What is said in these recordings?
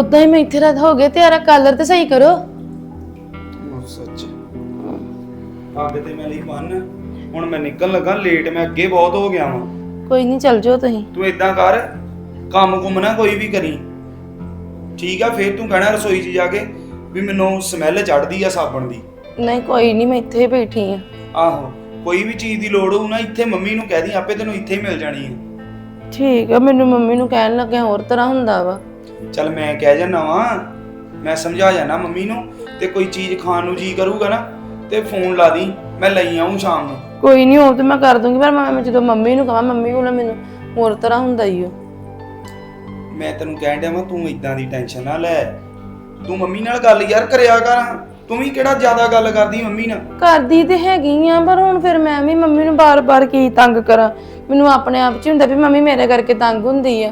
ਉਦਾਂ ਹੀ ਮੈਂ ਇੱਥੇ ਰਾਤ ਹੋ ਗਏ ਤੇ ਯਾਰਾ ਕਲਰ ਤੇ ਸਹੀ ਕਰੋ। ਉਹ ਸੱਚ। ਅੱਗ ਤੇ ਮੈਂ ਲਈ ਬੰਨ। ਹੁਣ ਮੈਂ ਨਿਕਲ ਲੱਗਾ ਲੇਟ ਮੈਂ ਅੱਗੇ ਬਹੁਤ ਹੋ ਗਿਆ ਵਾਂ। ਕੋਈ ਨਹੀਂ ਚੱਲ ਜਾਓ ਤੁਸੀਂ। ਤੂੰ ਇਦਾਂ ਕਰ ਕੰਮ ਕੁੰਮ ਨਾ ਕੋਈ ਵੀ ਕਰੀ। ਠੀਕ ਆ ਫੇਰ ਤੂੰ ਕਹਿਣਾ ਰਸੋਈ 'ਚ ਜਾ ਕੇ ਵੀ ਮੈਨੂੰ ਸਮੈਲ ਚੜਦੀ ਆ ਸਾਬਣ ਦੀ। ਨਹੀਂ ਕੋਈ ਨਹੀਂ ਮੈਂ ਇੱਥੇ ਹੀ ਬੈਠੀ ਆ। ਆਹੋ ਕੋਈ ਵੀ ਚੀਜ਼ ਦੀ ਲੋੜ ਹੋਊ ਨਾ ਇੱਥੇ ਮੰਮੀ ਨੂੰ ਕਹਿ ਦੀ ਆਪੇ ਤੈਨੂੰ ਇੱਥੇ ਹੀ ਮਿਲ ਜਾਣੀ ਹੈ ਠੀਕ ਆ ਮੈਨੂੰ ਮੰਮੀ ਨੂੰ ਕਹਿਣ ਲੱਗਿਆ ਹੋਰ ਤਰ੍ਹਾਂ ਹੁੰਦਾ ਵਾ। ਚੱਲ ਮੈਂ ਕਹਿ ਜਾਨਾ ਵਾਂ ਮੈਂ ਸਮਝਾ ਜਾਣਾ ਮੰਮੀ ਨੂੰ ਤੇ ਕੋਈ ਚੀਜ਼ ਖਾਣ ਨੂੰ ਜੀ ਕਰੂਗਾ ਨਾ ਤੇ ਫੋਨ ਲਾ ਦੀ ਮੈਂ ਲਈ ਆਉਂ ਸ਼ਾਮ ਨੂੰ। ਕੋਈ ਨਹੀਂ ਉਹ ਤੇ ਮੈਂ ਕਰ ਦੂੰਗੀ ਪਰ ਮੈਂ ਮੈਂ ਜਦੋਂ ਮੰਮੀ ਨੂੰ ਕਹਾਂ ਮੰਮੀ ਕੋਲ ਮੈਨੂੰ ਹੋਰ ਤਰ੍ਹਾਂ ਹੁੰਦਾ ਹੀ ਉਹ ਮੈਂ ਤੈਨੂੰ ਕਹਿਣ ਡਿਆ ਵਾਂ ਤੂੰ ਇਦਾਂ ਦੀ ਟੈਨਸ਼ਨ ਨਾ ਲੈ। ਤੂੰ ਮੰਮੀ ਨਾਲ ਗੱਲ ਯਾਰ ਕਰਿਆ ਕਰ ਤੂੰ ਵੀ ਕਿਹੜਾ ਜ਼ਿਆਦਾ ਗੱਲ ਕਰਦੀ ਮੰਮੀ ਨਾਲ? ਕਰਦੀ ਤੇ ਹੈਗੀ ਆ ਪਰ ਹੁਣ ਫਿਰ ਮੈਂ ਵੀ ਮੰਮੀ ਨੂੰ ਬਾਰ-ਬਾਰ ਕੀ ਤੰਗ ਕਰਾਂ? ਮੈਨੂੰ ਆਪਣੇ ਆਪ 'ਚ ਹੀ ਹੁੰਦਾ ਵੀ ਮੰਮੀ ਮੇਰੇ ਕਰਕੇ ਤੰਗ ਹੁੰਦੀ ਆ।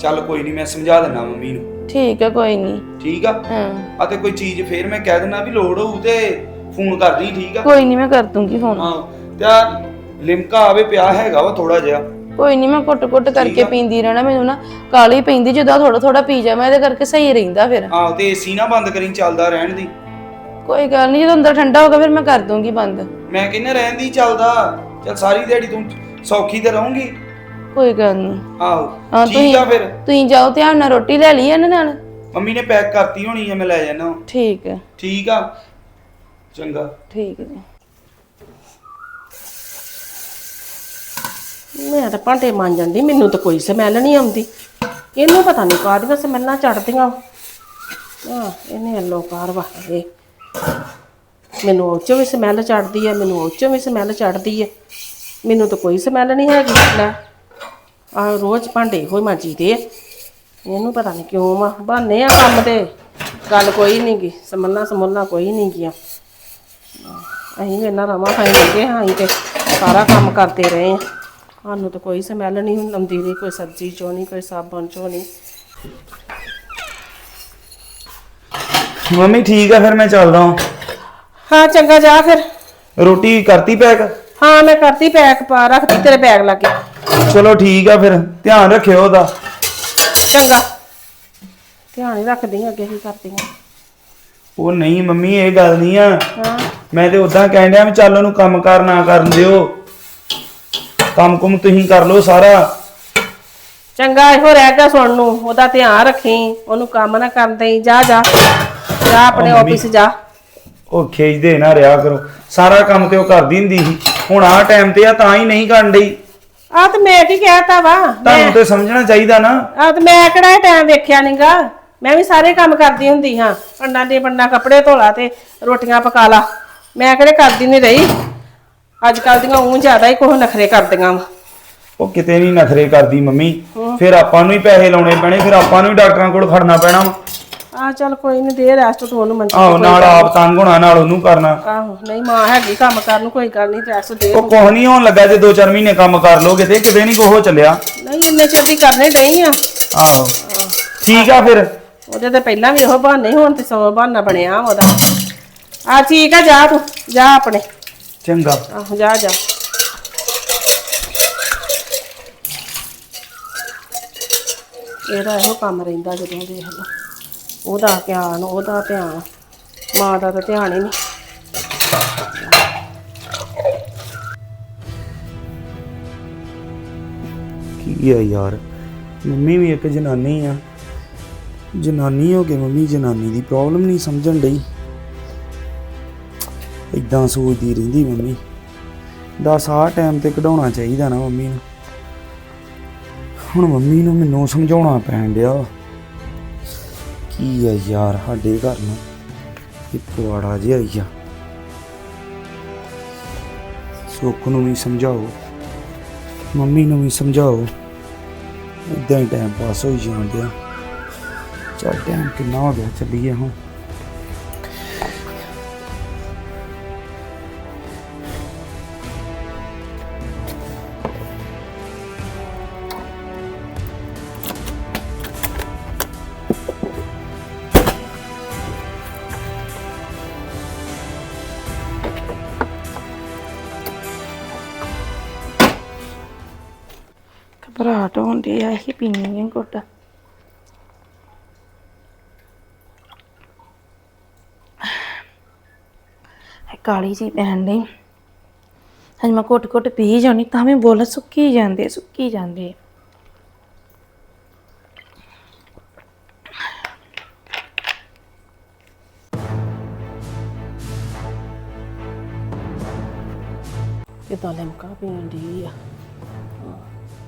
ਚੱਲ ਕੋਈ ਨਹੀਂ ਮੈਂ ਸਮਝਾ ਦਿੰਦਾ ਮੰਮੀ ਨੂੰ। ਠੀਕ ਆ ਕੋਈ ਨਹੀਂ। ਠੀਕ ਆ? ਹਾਂ। ਆ ਤੇ ਕੋਈ ਚੀਜ਼ ਫੇਰ ਮੈਂ ਕਹਿ ਦਿੰਦਾ ਵੀ ਲੋੜ ਹੋਊ ਤੇ ਫੋਨ ਕਰਦੀ ਠੀਕ ਆ? ਕੋਈ ਨਹੀਂ ਮੈਂ ਕਰ ਦੂੰਗੀ ਫੋਨ। ਹਾਂ ਤੇ ਆਹ ਲਿਮਕਾ ਆਵੇ ਪਿਆ ਹੈਗਾ ਵਾ ਥੋੜਾ ਜਿਹਾ। ਕੋਈ ਨਹੀਂ ਮੈਂ ਕੁੱਟ-ਕੁੱਟ ਕਰਕੇ ਪੀਂਦੀ ਰਹਿਣਾ ਮੈਨੂੰ ਨਾ ਕਾਲੀ ਪੈਂਦੀ ਜਦੋਂ ਥੋੜਾ ਥੋੜਾ ਪੀ ਜਾਵਾਂ ਇਹਦੇ ਕਰਕੇ ਸਹੀ ਰਹਿੰਦਾ ਫਿਰ। ਆਹ ਤੇ ਏਸੀ ਨਾ ਬੰਦ ਕਰੀ ਚੱਲਦਾ ਰਹਿਣ ਦੀ। ਕੋਈ ਗੱਲ ਨਹੀਂ ਜਦੋਂ ਅੰਦਰ ਠੰਡਾ ਹੋਗਾ ਫਿਰ ਮੈਂ ਕਰ ਦੂੰਗੀ ਬੰਦ। ਮੈਂ ਕਹਿੰਦਾ ਰਹਿਣ ਦੀ ਚੱਲਦਾ। ਚੱਲ ਸਾਰੀ ਦਿਹਾੜੀ ਤੂੰ ਸੌਖੀ ਤੇ ਰਹੂੰਗੀ। ਕੋਈ ਗੱਲ ਨਹੀਂ ਆਹੋ ਹਾਂ, ਠੀਕ ਆ ਫਿਰ। ਤੁਸੀਂ ਜਾਓ ਧਿਆਨ ਨਾਲ ਰੋਟੀ ਲੈ ਲਈ ਇਹਨਾਂ ਨਾਲ? ਮੰਮੀ ਨੇ ਪੈਕ ਕਰਤੀ ਹੋਣੀ ਆ ਮੈਂ ਲੈ ਜਾਣਾ ਠੀਕ ਹੈ ਠੀਕ ਆ। ਚੰਗਾ। ਠੀਕ ਹੈ ਮੈਂ ਤਾਂ ਭਾਂਡੇ ਮਾਂਜਣ ਦੀ ਮੈਨੂੰ ਤਾਂ ਕੋਈ ਸਮੈਲ ਨਹੀਂ ਆਉਂਦੀ। ਇਹਨੂੰ ਪਤਾ ਨਹੀਂ ਕਾਹਦੀਆਂ ਸਮੈਲਾਂ ਚੜਦੀਆਂ। ਆ ਇਹਨੇ ਅੱਲੋ ਕਾਰ ਵਾ ਇਹ ਮੈਨੂੰ ਉਹ 'ਚੋਂ ਵੀ ਸਮੈਲ ਚੜਦੀ ਹੈ ਮੈਨੂੰ ਉਹ 'ਚੋਂ ਵੀ ਸਮੈਲ ਚੜਦੀ ਹੈ ਮੈਨੂੰ ਤਾਂ ਕੋਈ ਸਮੈਲ ਨਹੀਂ ਹੈਗੀ ਲੈ। ਆ ਰੋਜ਼ ਭਾਂਡੇ ਹੋਈ ਮਾਂਜੀਦੇ ਇਹਨੂੰ ਪਤਾ ਨਹੀਂ ਕਿਉਂ ਵਾ ਬਹਾਨੇ ਆ ਕੰਮ ਤੇ ਗੱਲ ਕੋਈ ਨਹੀਂ ਗੀ ਸਮੱਲਾ ਸਮੁੱਲਾ ਕੋਈ ਨਹੀਂ ਗਿਆ। ਅਸੀਂ ਵੀ ਇਹਨਾਂ ਰਵਾਂ ਖਾਈ ਲੱਗੇ ਹਾਂ ਅਸੀਂ ਤੇ ਸਾਰਾ ਕੰਮ ਕਰਦੇ ਰਹੇ ਹਾਂ। ਸਾਨੂੰ ਤਾਂ ਕੋਈ ਸਮੈਲ ਨਹੀਂ ਆਉਂਦੀ ਨਹੀਂ ਕੋਈ ਸਬਜ਼ੀ ਚੋਂ ਨਹੀਂ ਕੋਈ ਸਾਬਣ ਚੋਂ ਨਹੀਂ ਮੰਮੀ ਠੀਕ ਆ ਫਿਰ ਮੈਂ ਚੱਲਦਾ ਹਾਂ। ਹਾਂ ਚੰਗਾ ਜਾ ਫਿਰ। ਰੋਟੀ ਕਰਤੀ ਪੈਕ? ਹਾਂ ਮੈਂ ਕਰਤੀ ਪੈਕ ਪਾ ਰੱਖਤੀ ਤੇਰੇ ਬੈਗ ਲਾਗੇ। ਚਲੋ ਠੀਕ ਆ ਫਿਰ ਧਿਆਨ ਰੱਖਿਓ ਉਹਦਾ। ਚੰਗਾ। ਧਿਆਨ ਹੀ ਰੱਖਦੀ ਹਾਂ ਅੱਗੇ ਕੀ ਕਰਦੀ ਹਾਂ। ਉਹ ਨਹੀਂ ਮੰਮੀ ਇਹ ਗੱਲ ਨਹੀਂ ਆ। ਹਾਂ। ਮੈਂ ਤੇ ਉਦਾਂ ਕਹਿਣ ਡਿਆ ਵੀ ਚੱਲ ਉਹਨੂੰ ਕੰਮ ਕਾਰ ਨਾ ਕਰਨ ਦਿਓ। ਕੰਮ ਕੁਮ ਤੁਸੀਂ ਕਰ ਲਓ ਸਾਰਾ। ਚੰਗਾ ਇਹੋ ਰਹਿ ਗਿਆ ਸੁਣ ਨੂੰ। ਉਹਦਾ ਧਿਆਨ ਰੱਖੀ। ਉਹਨੂੰ ਕੰਮ ਨਾ ਕਰਨ ਦੇਈ। ਜਾ ਜਾ। ਜਾ ਆਪਣੇ ਉਹ ਮੰਮੀ। ਆਫਿਸ ਜਾ। ਉਹ ਖੇਜਦੇ ਨਾ ਰਿਹਾ ਕਰੋ। ਸਾਰਾ ਕੰਮ ਤੇ ਉਹ ਕਰਦੀ ਹੁੰਦੀ ਸੀ। ਹੁਣ ਆਹ ਟਾਈਮ ਤੇ ਆ ਤਾਂ ਹੀ ਨਹੀਂ ਕਰਨ ਡਈ। ਆ ਤੇ ਮੈਂ ਕੀ ਕਹਿਤਾ ਵਾ ਤੁਹਾਨੂੰ ਤੇ ਸਮਝਣਾ ਚਾਹੀਦਾ ਨਾ। ਆ ਤੇ ਮੈਂ ਕਿਹੜਾ ਟਾਈਮ ਵੇਖਿਆ ਨਹੀਂਗਾ ਮੈਂ ਵੀ ਸਾਰੇ ਕੰਮ ਕਰਦੀ ਹੁੰਦੀ ਹਾਂ। ਪੰਡਾਂ ਦੇ ਪੰਡਾਂ ਕੱਪੜੇ ਧੋਲਾ ਤੇ ਰੋਟੀਆਂ ਪਕਾ ਲਾ। ਮੈਂ ਕਿਹੜੇ ਕਰਦੀ ਨਹੀਂ ਰਹੀ। ਅੱਜ ਕੱਲ ਦੀਆਂ ਉਹ ਜ਼ਿਆਦਾ ਹੀ ਕੋਹ ਨਖਰੇ ਕਰਦੀਆਂ ਵਾ। ਉਹ ਕਿਤੇ ਨਹੀਂ ਨਖਰੇ ਕਰਦੀ ਮੰਮੀ। ਫਿਰ ਆਪਾਂ ਨੂੰ ਹੀ ਪੈਸੇ ਲਾਉਣੇ ਪੈਣੇ ਫਿਰ ਆਪਾਂ ਨੂੰ ਹੀ ਡਾਕਟਰਾਂ ਕੋਲ ਖੜਨਾ ਪੈਣਾ ਵਾ। ਆ ਚੱਲ ਕੋਈ ਨਹੀਂ ਦੇ ਰੈਸਟ ਤੂੰ ਉਹਨੂੰ ਮੰਜੀ ਆਹੋ ਨਾਲ ਆਪ ਤੰਗ ਹੋਣਾ ਨਾਲ ਉਹਨੂੰ ਕਰਨਾ। ਆਹੋ ਨਹੀਂ ਮਾਂ ਹੈਗੀ ਕੰਮ ਕਰਨ ਨੂੰ ਕੋਈ ਗੱਲ ਨਹੀਂ ਰੈਸਟ ਦੇ ਉਹ ਕੁਛ ਨਹੀਂ ਹੋਣ ਲੱਗਾ ਜੇ 2-4 ਮਹੀਨੇ ਕੰਮ ਕਰ ਲੋਗੇ ਤੇ ਕਿਤੇ ਨਹੀਂ ਕੋਹ ਚੱਲਿਆ। ਨਹੀਂ ਇੰਨੇ ਛੇਤੀ ਕਰਨੇ ਡਈ ਆ। ਆਹੋ। ਠੀਕ ਆ ਫਿਰ। ਉਹਦੇ ਤੇ ਪਹਿਲਾਂ ਵੀ ਉਹ ਬਹਾਨੇ ਹੁਣ ਤੇ ਸੌ ਬਹਾਨਾ ਬਣਿਆ ਉਹਦਾ। ਆ ਠੀਕ ਆ ਜਾ ਤੂੰ ਜਾ ਆਪਣੇ। ਚੰਗਾ। ਆਹੋ ਜਾ ਜਾ। ਇਹਦਾ ਇਹੋ ਕੰਮ ਰਹਿੰਦਾ ਜਦੋਂ ਦੇਖ ਲਓ ਉਹਦਾ ਧਿਆਨ ਉਹਦਾ ਧਿਆਨ। ਮਾਂ ਦਾ ਤਾਂ ਧਿਆਨ ਹੀ ਨਹੀਂ। ਕੀ ਆ ਯਾਰ? ਮੰਮੀ ਵੀ ਇੱਕ ਜਨਾਨੀ ਆ। ਜਨਾਨੀ ਹੋ ਕੇ ਮੰਮੀ ਜਨਾਨੀ ਦੀ ਪ੍ਰੋਬਲਮ ਨਹੀਂ ਸਮਝਣ ਡਈ। ਇਦਾਂ ਸੋਚਦੀ ਰਹਿੰਦੀ ਮੰਮੀ। ਦਸ, ਆਹ ਟਾਈਮ ਤੇ ਕਢਾਉਣਾ ਚਾਹੀਦਾ ਨਾ ਮੰਮੀ ਨੂੰ। ਹੁਣ ਮੰਮੀ ਨੂੰ ਮੈਨੂੰ ਸਮਝਾਉਣਾ ਪੈਣ ਡਿਆ। ਕੀ ਆ ਯਾਰ, ਸਾਡੇ ਘਰ ਨੂੰ? ਇਹ ਪਵਾੜਾ ਜਿਹਾ ਹੀ ਆ। ਸੁੱਖ ਨੂੰ ਵੀ ਸਮਝਾਓ, ਮੰਮੀ ਨੂੰ ਵੀ ਸਮਝਾਓ। ਇਦਾਂ ਹੀ ਟਾਈਮ ਪਾਸ ਹੋਈ ਜਾਣ ਡਿਆ ਚੱਲ ਟਾਈਮ ਕਿੰਨਾ ਹੋ ਗਿਆ, ਚੱਲੀਏ ਹੁਣ। ਘਬਰਾਹਟ ਹੁੰਦੀ ਆ ਹੀ ਪੀਣੀ ਹੈ ਘੁੱਟ ਕਾਲੀ ਜੀ ਪੈਣ ਨਹੀਂ ਹਜ ਮੈਂ ਘੁੱਟ ਘੁੱਟ ਪੀ ਜਾਣੀ ਤਾਂ ਮੈਂ ਬੋਲ ਸੁੱਕੀ ਜਾਂਦੇ ਸੁੱਕੀ ਜਾਂਦੇ ਕਿਦਾਂ ਲਮਕਾ ਪੀਣ ਦੀ ਆ।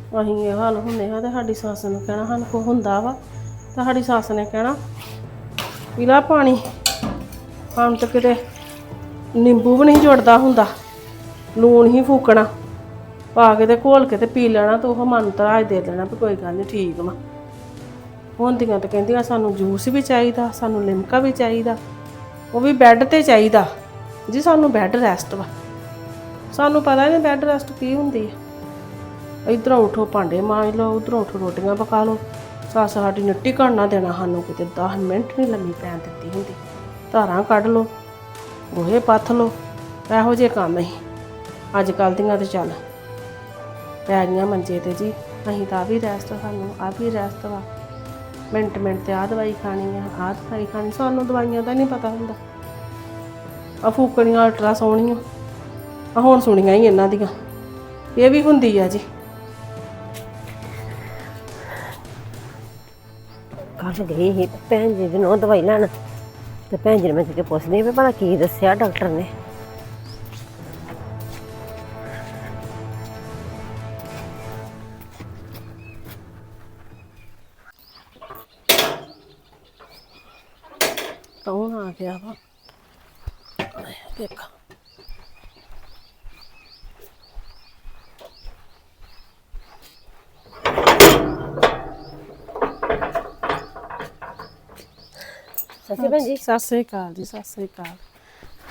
ਅਸੀਂ ਇਹ ਹਾਲ ਹੁੰਦੇ ਹਾਂ ਤੇ ਸਾਡੀ ਸੱਸ ਨੂੰ ਕਹਿਣਾ ਸਾਨੂੰ ਕੋ ਹੁੰਦਾ ਵਾ ਤਾਂ ਸਾਡੀ ਸੱਸ ਨੇ ਕਹਿਣਾ, ਪੀ ਲਾ ਪਾਣੀ। ਹੁਣ ਤਾਂ ਕਿਤੇ ਨਿੰਬੂ ਵੀ ਨਹੀਂ ਜੁੜਦਾ ਹੁੰਦਾ, ਲੂਣ ਹੀ ਫੂਕਣਾ, ਪਾ ਕੇ ਤੇ ਘੋਲ ਕੇ ਤੇ ਪੀ ਲੈਣਾ ਤੇ ਉਹ ਮਨ ਤਰਾਜ ਦੇ ਦੇਣਾ ਵੀ ਕੋਈ ਗੱਲ ਨਹੀਂ ਠੀਕ ਵਾ। ਹੁੰਦੀਆਂ ਤਾਂ ਕਹਿੰਦੀਆਂ ਸਾਨੂੰ ਜੂਸ ਵੀ ਚਾਹੀਦਾ, ਸਾਨੂੰ ਲਿਮਕਾ ਵੀ ਚਾਹੀਦਾ, ਉਹ ਵੀ ਬੈੱਡ ਤੇ ਚਾਹੀਦਾ, ਜੀ ਸਾਨੂੰ ਬੈੱਡ ਰੈਸਟ ਵਾ। ਸਾਨੂੰ ਪਤਾ ਨਹੀਂ ਬੈੱਡ ਰੈਸਟ ਕੀ ਹੁੰਦੀ ਹੈ ਇਧਰੋਂ ਉਠੋ ਭਾਂਡੇ ਮਾਂਜ ਲਓ, ਉਧਰੋਂ ਉਠੋ ਰੋਟੀਆਂ ਪਕਾ ਲਓ। ਸੱਸ ਸਾਡੀ ਨੱਟੀ ਘੜਨਾ ਦੇਣਾ ਸਾਨੂੰ ਕਿਤੇ 10 ਮਿੰਟ ਨਹੀਂ ਲੰਮੀ ਪੈਣ ਦਿੱਤੀ ਹੁੰਦੀ। ਧਾਰਾਂ ਕੱਢ ਲਓ, ਗੋਹੇ ਪੱਥ ਲਓ, ਇਹੋ ਜਿਹੇ ਕੰਮ ਹੀ ਅੱਜ ਕੱਲ੍ਹ ਦੀਆਂ ਤੇ ਚੱਲ, ਪੈ ਗਈਆਂ ਮੰਜੇ ਤੇ ਜੀ। ਅਸੀਂ ਤਾਂ ਆਹ ਵੀ ਰੈਸਟ, ਸਾਨੂੰ ਆ ਵੀ ਰੈਸਟ ਵਾ। ਮਿੰਟ ਮਿੰਟ ਤੇ ਆਹ ਦਵਾਈ ਖਾਣੀ ਆ, ਆਹ ਦਵਾਈ ਖਾਣੀ, ਸਾਨੂੰ ਦਵਾਈਆਂ ਦਾ ਨਹੀਂ ਪਤਾ ਹੁੰਦਾ। ਆ ਫੂਕਣੀਆਂ ਅਲਟਰਾ ਸੋਹਣੀਆਂ ਆ ਹੁਣ ਸੁਣੀਆਂ ਹੀ ਇਹਨਾਂ ਦੀਆਂ। ਇਹ ਵੀ ਹੁੰਦੀ ਆ ਜੀ। ਕੱਲ ਗਈ ਸੀ ਭੈਣ ਜੀ ਦੀ ਨੂੰ ਦਵਾਈ ਲੈਣ। ਤੇ ਭੈਣ ਜੀ ਨੇ ਮੈਂ ਕਿ ਪੁੱਛਦੀ ਵੀ ਭਲਾ ਕੀ ਦੱਸਿਆ ਡਾਕਟਰ ਨੇ। ਕੌਣ ਆ ਗਿਆ ਵਾ? ਦੇਖ। ਜੀ। ਸਤਿ ਸ੍ਰੀ ਅਕਾਲ ਜੀ ਸਤਿ ਸ੍ਰੀ ਅਕਾਲ।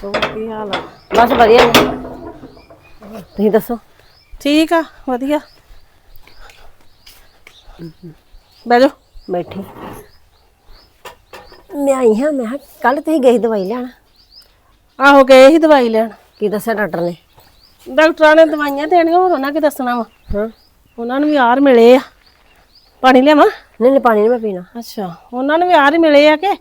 ਹੋਰ ਕੀ ਹਾਲ ਆ? ਬਸ ਵਧੀਆ ਜੀ। ਤੁਸੀਂ ਦੱਸੋ? ਠੀਕ ਆ ਵਧੀਆ। ਬਹਿ ਜਾਓ। ਬੈਠੀ। ਮੈਂ ਆਈ ਹਾਂ ਮੈਂ ਕੱਲ ਤੁਸੀਂ ਸੀ ਦਵਾਈ ਲੈਣ? ਆਹੋ ਗਏ ਸੀ ਦਵਾਈ ਲੈਣ। ਕੀ ਦੱਸਿਆ ਡਾਕਟਰ ਨੇ? ਡਾਕਟਰਾਂ ਨੇ ਦਵਾਈਆਂ ਦੇਣੀਆਂ ਹੋਰ ਉਹਨਾਂ ਕੀ ਦੱਸਣਾ ਵਾ? ਹਾਂ। ਉਹਨਾਂ ਨੂੰ ਵੀ ਆਰ ਮਿਲੇ ਆ। ਪਾਣੀ ਲਿਆਵਾਂ? ਨਹੀਂ ਨਹੀਂ ਪਾਣੀ ਨਹੀਂ ਮੈਂ ਪੀਣਾ। ਅੱਛਾ ਉਹਨਾਂ ਨੂੰ ਵੀ ਆਰ ਮਿਲੇ ਆ ਕਿ?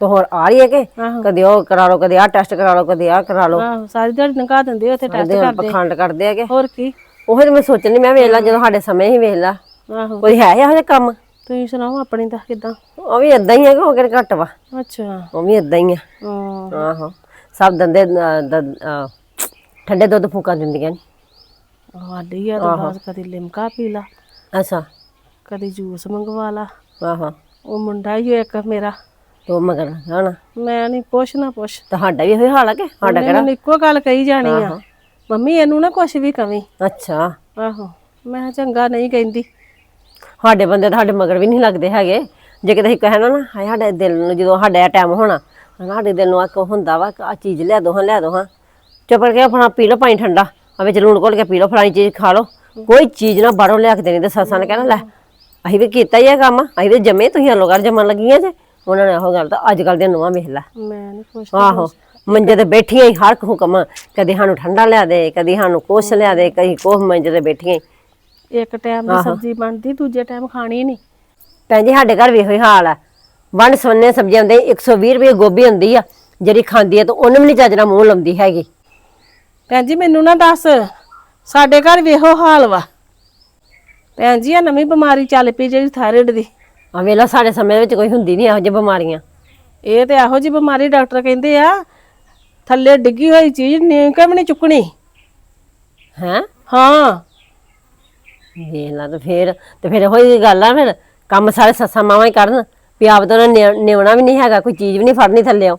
ਤਾਂ ਹੋਰ ਆ ਰਹੀ ਹੈ ਕਿ? ਆਹੋ। ਕਦੇ ਉਹ ਕਰਾ ਲਓ ਕਦੇ ਆ ਟੈਸਟ ਕਰਾ ਲਓ ਕਦੇ ਆ ਕਰਾ ਲਓ। ਆਹੋ ਸਾਰੀ ਦਿਹਾੜੀ ਨਗਾ ਦਿੰਦੇ ਉੱਥੇ ਟੈਸਟ ਕਦੇ ਕਰਦੇ। ਪਖੰਡ ਕਰਦੇ ਆ ਕਿ ਹੋਰ ਕੀ? ਉਹ ਤੇ ਮੈਂ ਸੋਚਣੀ ਮੈਂ ਵੇਖ ਲਾ ਜਦੋਂ ਸਾਡੇ ਸਮੇਂ ਹੀ ਵੇਖ ਲਾ। ਆਹੋ। ਕੋਈ ਹੈ ਇਹੋ ਜਿਹਾ ਕੰਮ? ਤੁਸੀਂ ਸੁਣਾਓ ਆਪਣੀ ਦਾ ਕਿਦਾਂ? ਉਹ ਵੀ ਇਦਾਂ ਹੀ ਹੈ ਕਿ ਉਹ ਕਿਹੜਾ ਘੱਟ ਵਾ। ਅੱਛਾ। ਉਹ ਵੀ ਇਦਾਂ ਹੀ ਆ। ਹਾਂ। ਆਹੋ। ਸਭ ਦੰਦੇ ਅਹ, ਦ- ਅਹ, ਠੰਡੇ ਦੁੱਧ ਫੂਕਾਂ ਦਿੰਦੀਆਂ ਨੇ। ਵਾਲੀ ਆ ਤਾਂ ਬਾਅਦ ਕਦੀ ਲਿਮਕਾ ਪੀ ਲਾ ਅੱਛਾ। ਕਦੀ ਜੂਸ ਮੰਗਵਾ ਲਾ। ਆਹੋ। ਉਹ ਮੁੰਡਾ ਹੀ ਇੱਕ ਮੇਰਾ। ਤੋ ਮਗਰ ਹਨਾ? ਮੈਂ ਨਹੀਂ ਪੁੱਛ ਨਾ ਪੁੱਛ। ਤੁਹਾਡਾ ਵੀ ਇਹੋ ਹਾਲ ਆ ਕਿ? ਸਾਡਾ ਉਹਨੇ ਮੈਨੂੰ ਇੱਕੋ ਗੱਲ ਕਹੀ ਜਾਣੀ ਆ। ਮੰਮੀ ਇਹਨੂੰ ਨਾ ਕੁਛ ਵੀ ਕਵੀ। ਅੱਛਾ। ਆਹੋ। ਮੈਂ ਕਿਹਾ ਚੰਗਾ ਨਹੀਂ ਕਹਿੰਦੀ। ਸਾਡੇ ਬੰਦੇ ਤਾਂ ਸਾਡੇ ਮਗਰ ਵੀ ਨਹੀਂ ਲੱਗਦੇ ਹੈਗੇ। ਜੇ ਕਿਤੇ ਅਸੀਂ ਕਹਿਣਾ ਨਾ ਹਾਏ ਸਾਡੇ ਦਿਲ ਨੂੰ ਜਦੋਂ ਸਾਡਾ ਟਾਈਮ ਹੋਣਾ ਹਨਾ ਸਾਡੇ ਦਿਲ ਨੂੰ ਆ ਕੋ ਹੁੰਦਾ ਵਾ ਆ ਚੀਜ਼ ਲਿਆ ਦੋ ਹਾਂ ਲਿਆ ਦੋ ਹਾਂ। ਚੁੱਪ ਕਰਕੇ ਆਪਣਾ ਪੀ ਲਓ ਪਾਣੀ ਠੰਡਾ। ਆ ਵਿੱਚ ਲੂਣ ਘੋਲ ਕੇ ਪੀ ਲਓ ਫਲਾਣੀ ਚੀਜ਼ ਖਾ ਲਓ। ਕੋਈ ਚੀਜ਼ ਨਾ ਬਾਹਰੋਂ ਲਿਆ ਕੇ ਦੇਣੀ ਤੇ ਸੱਸਾਂ ਨੇ ਕਹਿਣਾ ਲੈ ਅਸੀਂ ਵੀ ਕੀਤਾ ਹੀ ਆ ਕੰਮ ਅਸੀਂ ਤੇ ਜੰਮੇ ਤੁਸੀਂ ਹਲੋ ਕਰ ਜੰਮਣ ਲੱਗੀਆਂ ਜੇ। ਉਹਨਾਂ ਨੇ ਇਹੋ ਗੱਲ ਤਾਂ ਅੱਜ ਕੱਲ ਦੇ ਨੂੰਹਾਂ ਵੇਖ ਲੈ। ਮੈਂ ਨਹੀਂ ਪੁੱਛ ਆਹੋ ਮੰਜੇ ਤੇ ਬੈਠੀਆਂ ਹੀ ਹਰ ਹੁਕਮ ਕਦੇ ਸਾਨੂੰ ਠੰਡਾ ਲਿਆ ਦੇ ਕਦੀ ਸਾਨੂੰ ਕੁਛ ਲਿਆ ਦੇ ਕਦੀ ਕੋਹ ਮੰਜੇ ਤੇ ਬੈਠੀਆਂ ਹੀ। ਇੱਕ ਟਾਈਮ ਦੀ ਸਬਜ਼ੀ ਬਣਦੀ ਦੂਜੇ ਟਾਈਮ ਖਾਣੀ ਨਹੀਂ ਭੈਣ ਜੀ ਸਾਡੇ ਘਰ ਵੀ ਇਹੋ ਹੀ ਹਾਲ ਆ। ਵੰਡ ਸਵੰਨੇ ਸਬਜ਼ੀਆਂ ਦੇ 120 ਰੁਪਏ ਗੋਭੀ ਹੁੰਦੀ ਆ ਜਿਹੜੀ ਖਾਂਦੀ ਆ ਤਾਂ ਉਹਨੂੰ ਵੀ ਨਹੀਂ ਚੱਜ ਨਾਲ ਮੂੰਹ ਲਾਉਂਦੀ ਹੈਗੀ। ਭੈਣ ਜੀ ਮੈਨੂੰ ਨਾ ਦੱਸ ਸਾਡੇ ਘਰ ਵੀ ਇਹੋ ਹਾਲ ਵਾ। ਭੈਣ ਜੀ ਆ ਨਵੀਂ ਬਿਮਾਰੀ ਚੱਲ ਪਈ ਜਿਹੜੀ ਥਾਇਰਾਇਡ ਦੀ। ਆ ਵੇਲਾ ਸਾਡੇ ਸਮੇਂ ਵਿੱਚ ਕੋਈ ਹੁੰਦੀ ਨਹੀਂ ਇਹੋ ਜਿਹੀ ਬਿਮਾਰੀਆਂ। ਇਹ ਤੇ ਇਹੋ ਜੀ ਬਿਮਾਰੀ ਡਾਕਟਰ ਕਹਿੰਦੇ ਆ ਥੱਲੇ ਡਿੱਗੀ ਹੋਈ ਚੀਜ਼ ਨੀਂ ਕਿਵੇਂ ਨਹੀਂ ਚੁੱਕਣੀ। ਹੈ? ਹਾਂ। ਵੇਖ ਲਾ ਤੇ ਫੇਰ ਤੇ ਫਿਰ ਇਹੋ ਹੀ ਗੱਲ ਆ ਫਿਰ ਕੰਮ ਸਾਰੇ ਸੱਸਾਂ ਮਾਵਾਂ ਹੀ ਕਰਨ ਵੀ ਆਪ ਤਾਂ ਨਿਉਣਾ ਵੀ ਨਹੀਂ ਹੈਗਾ ਕੋਈ ਚੀਜ਼ ਵੀ ਨਹੀਂ ਫੜਨੀ ਥੱਲੇੋਂ।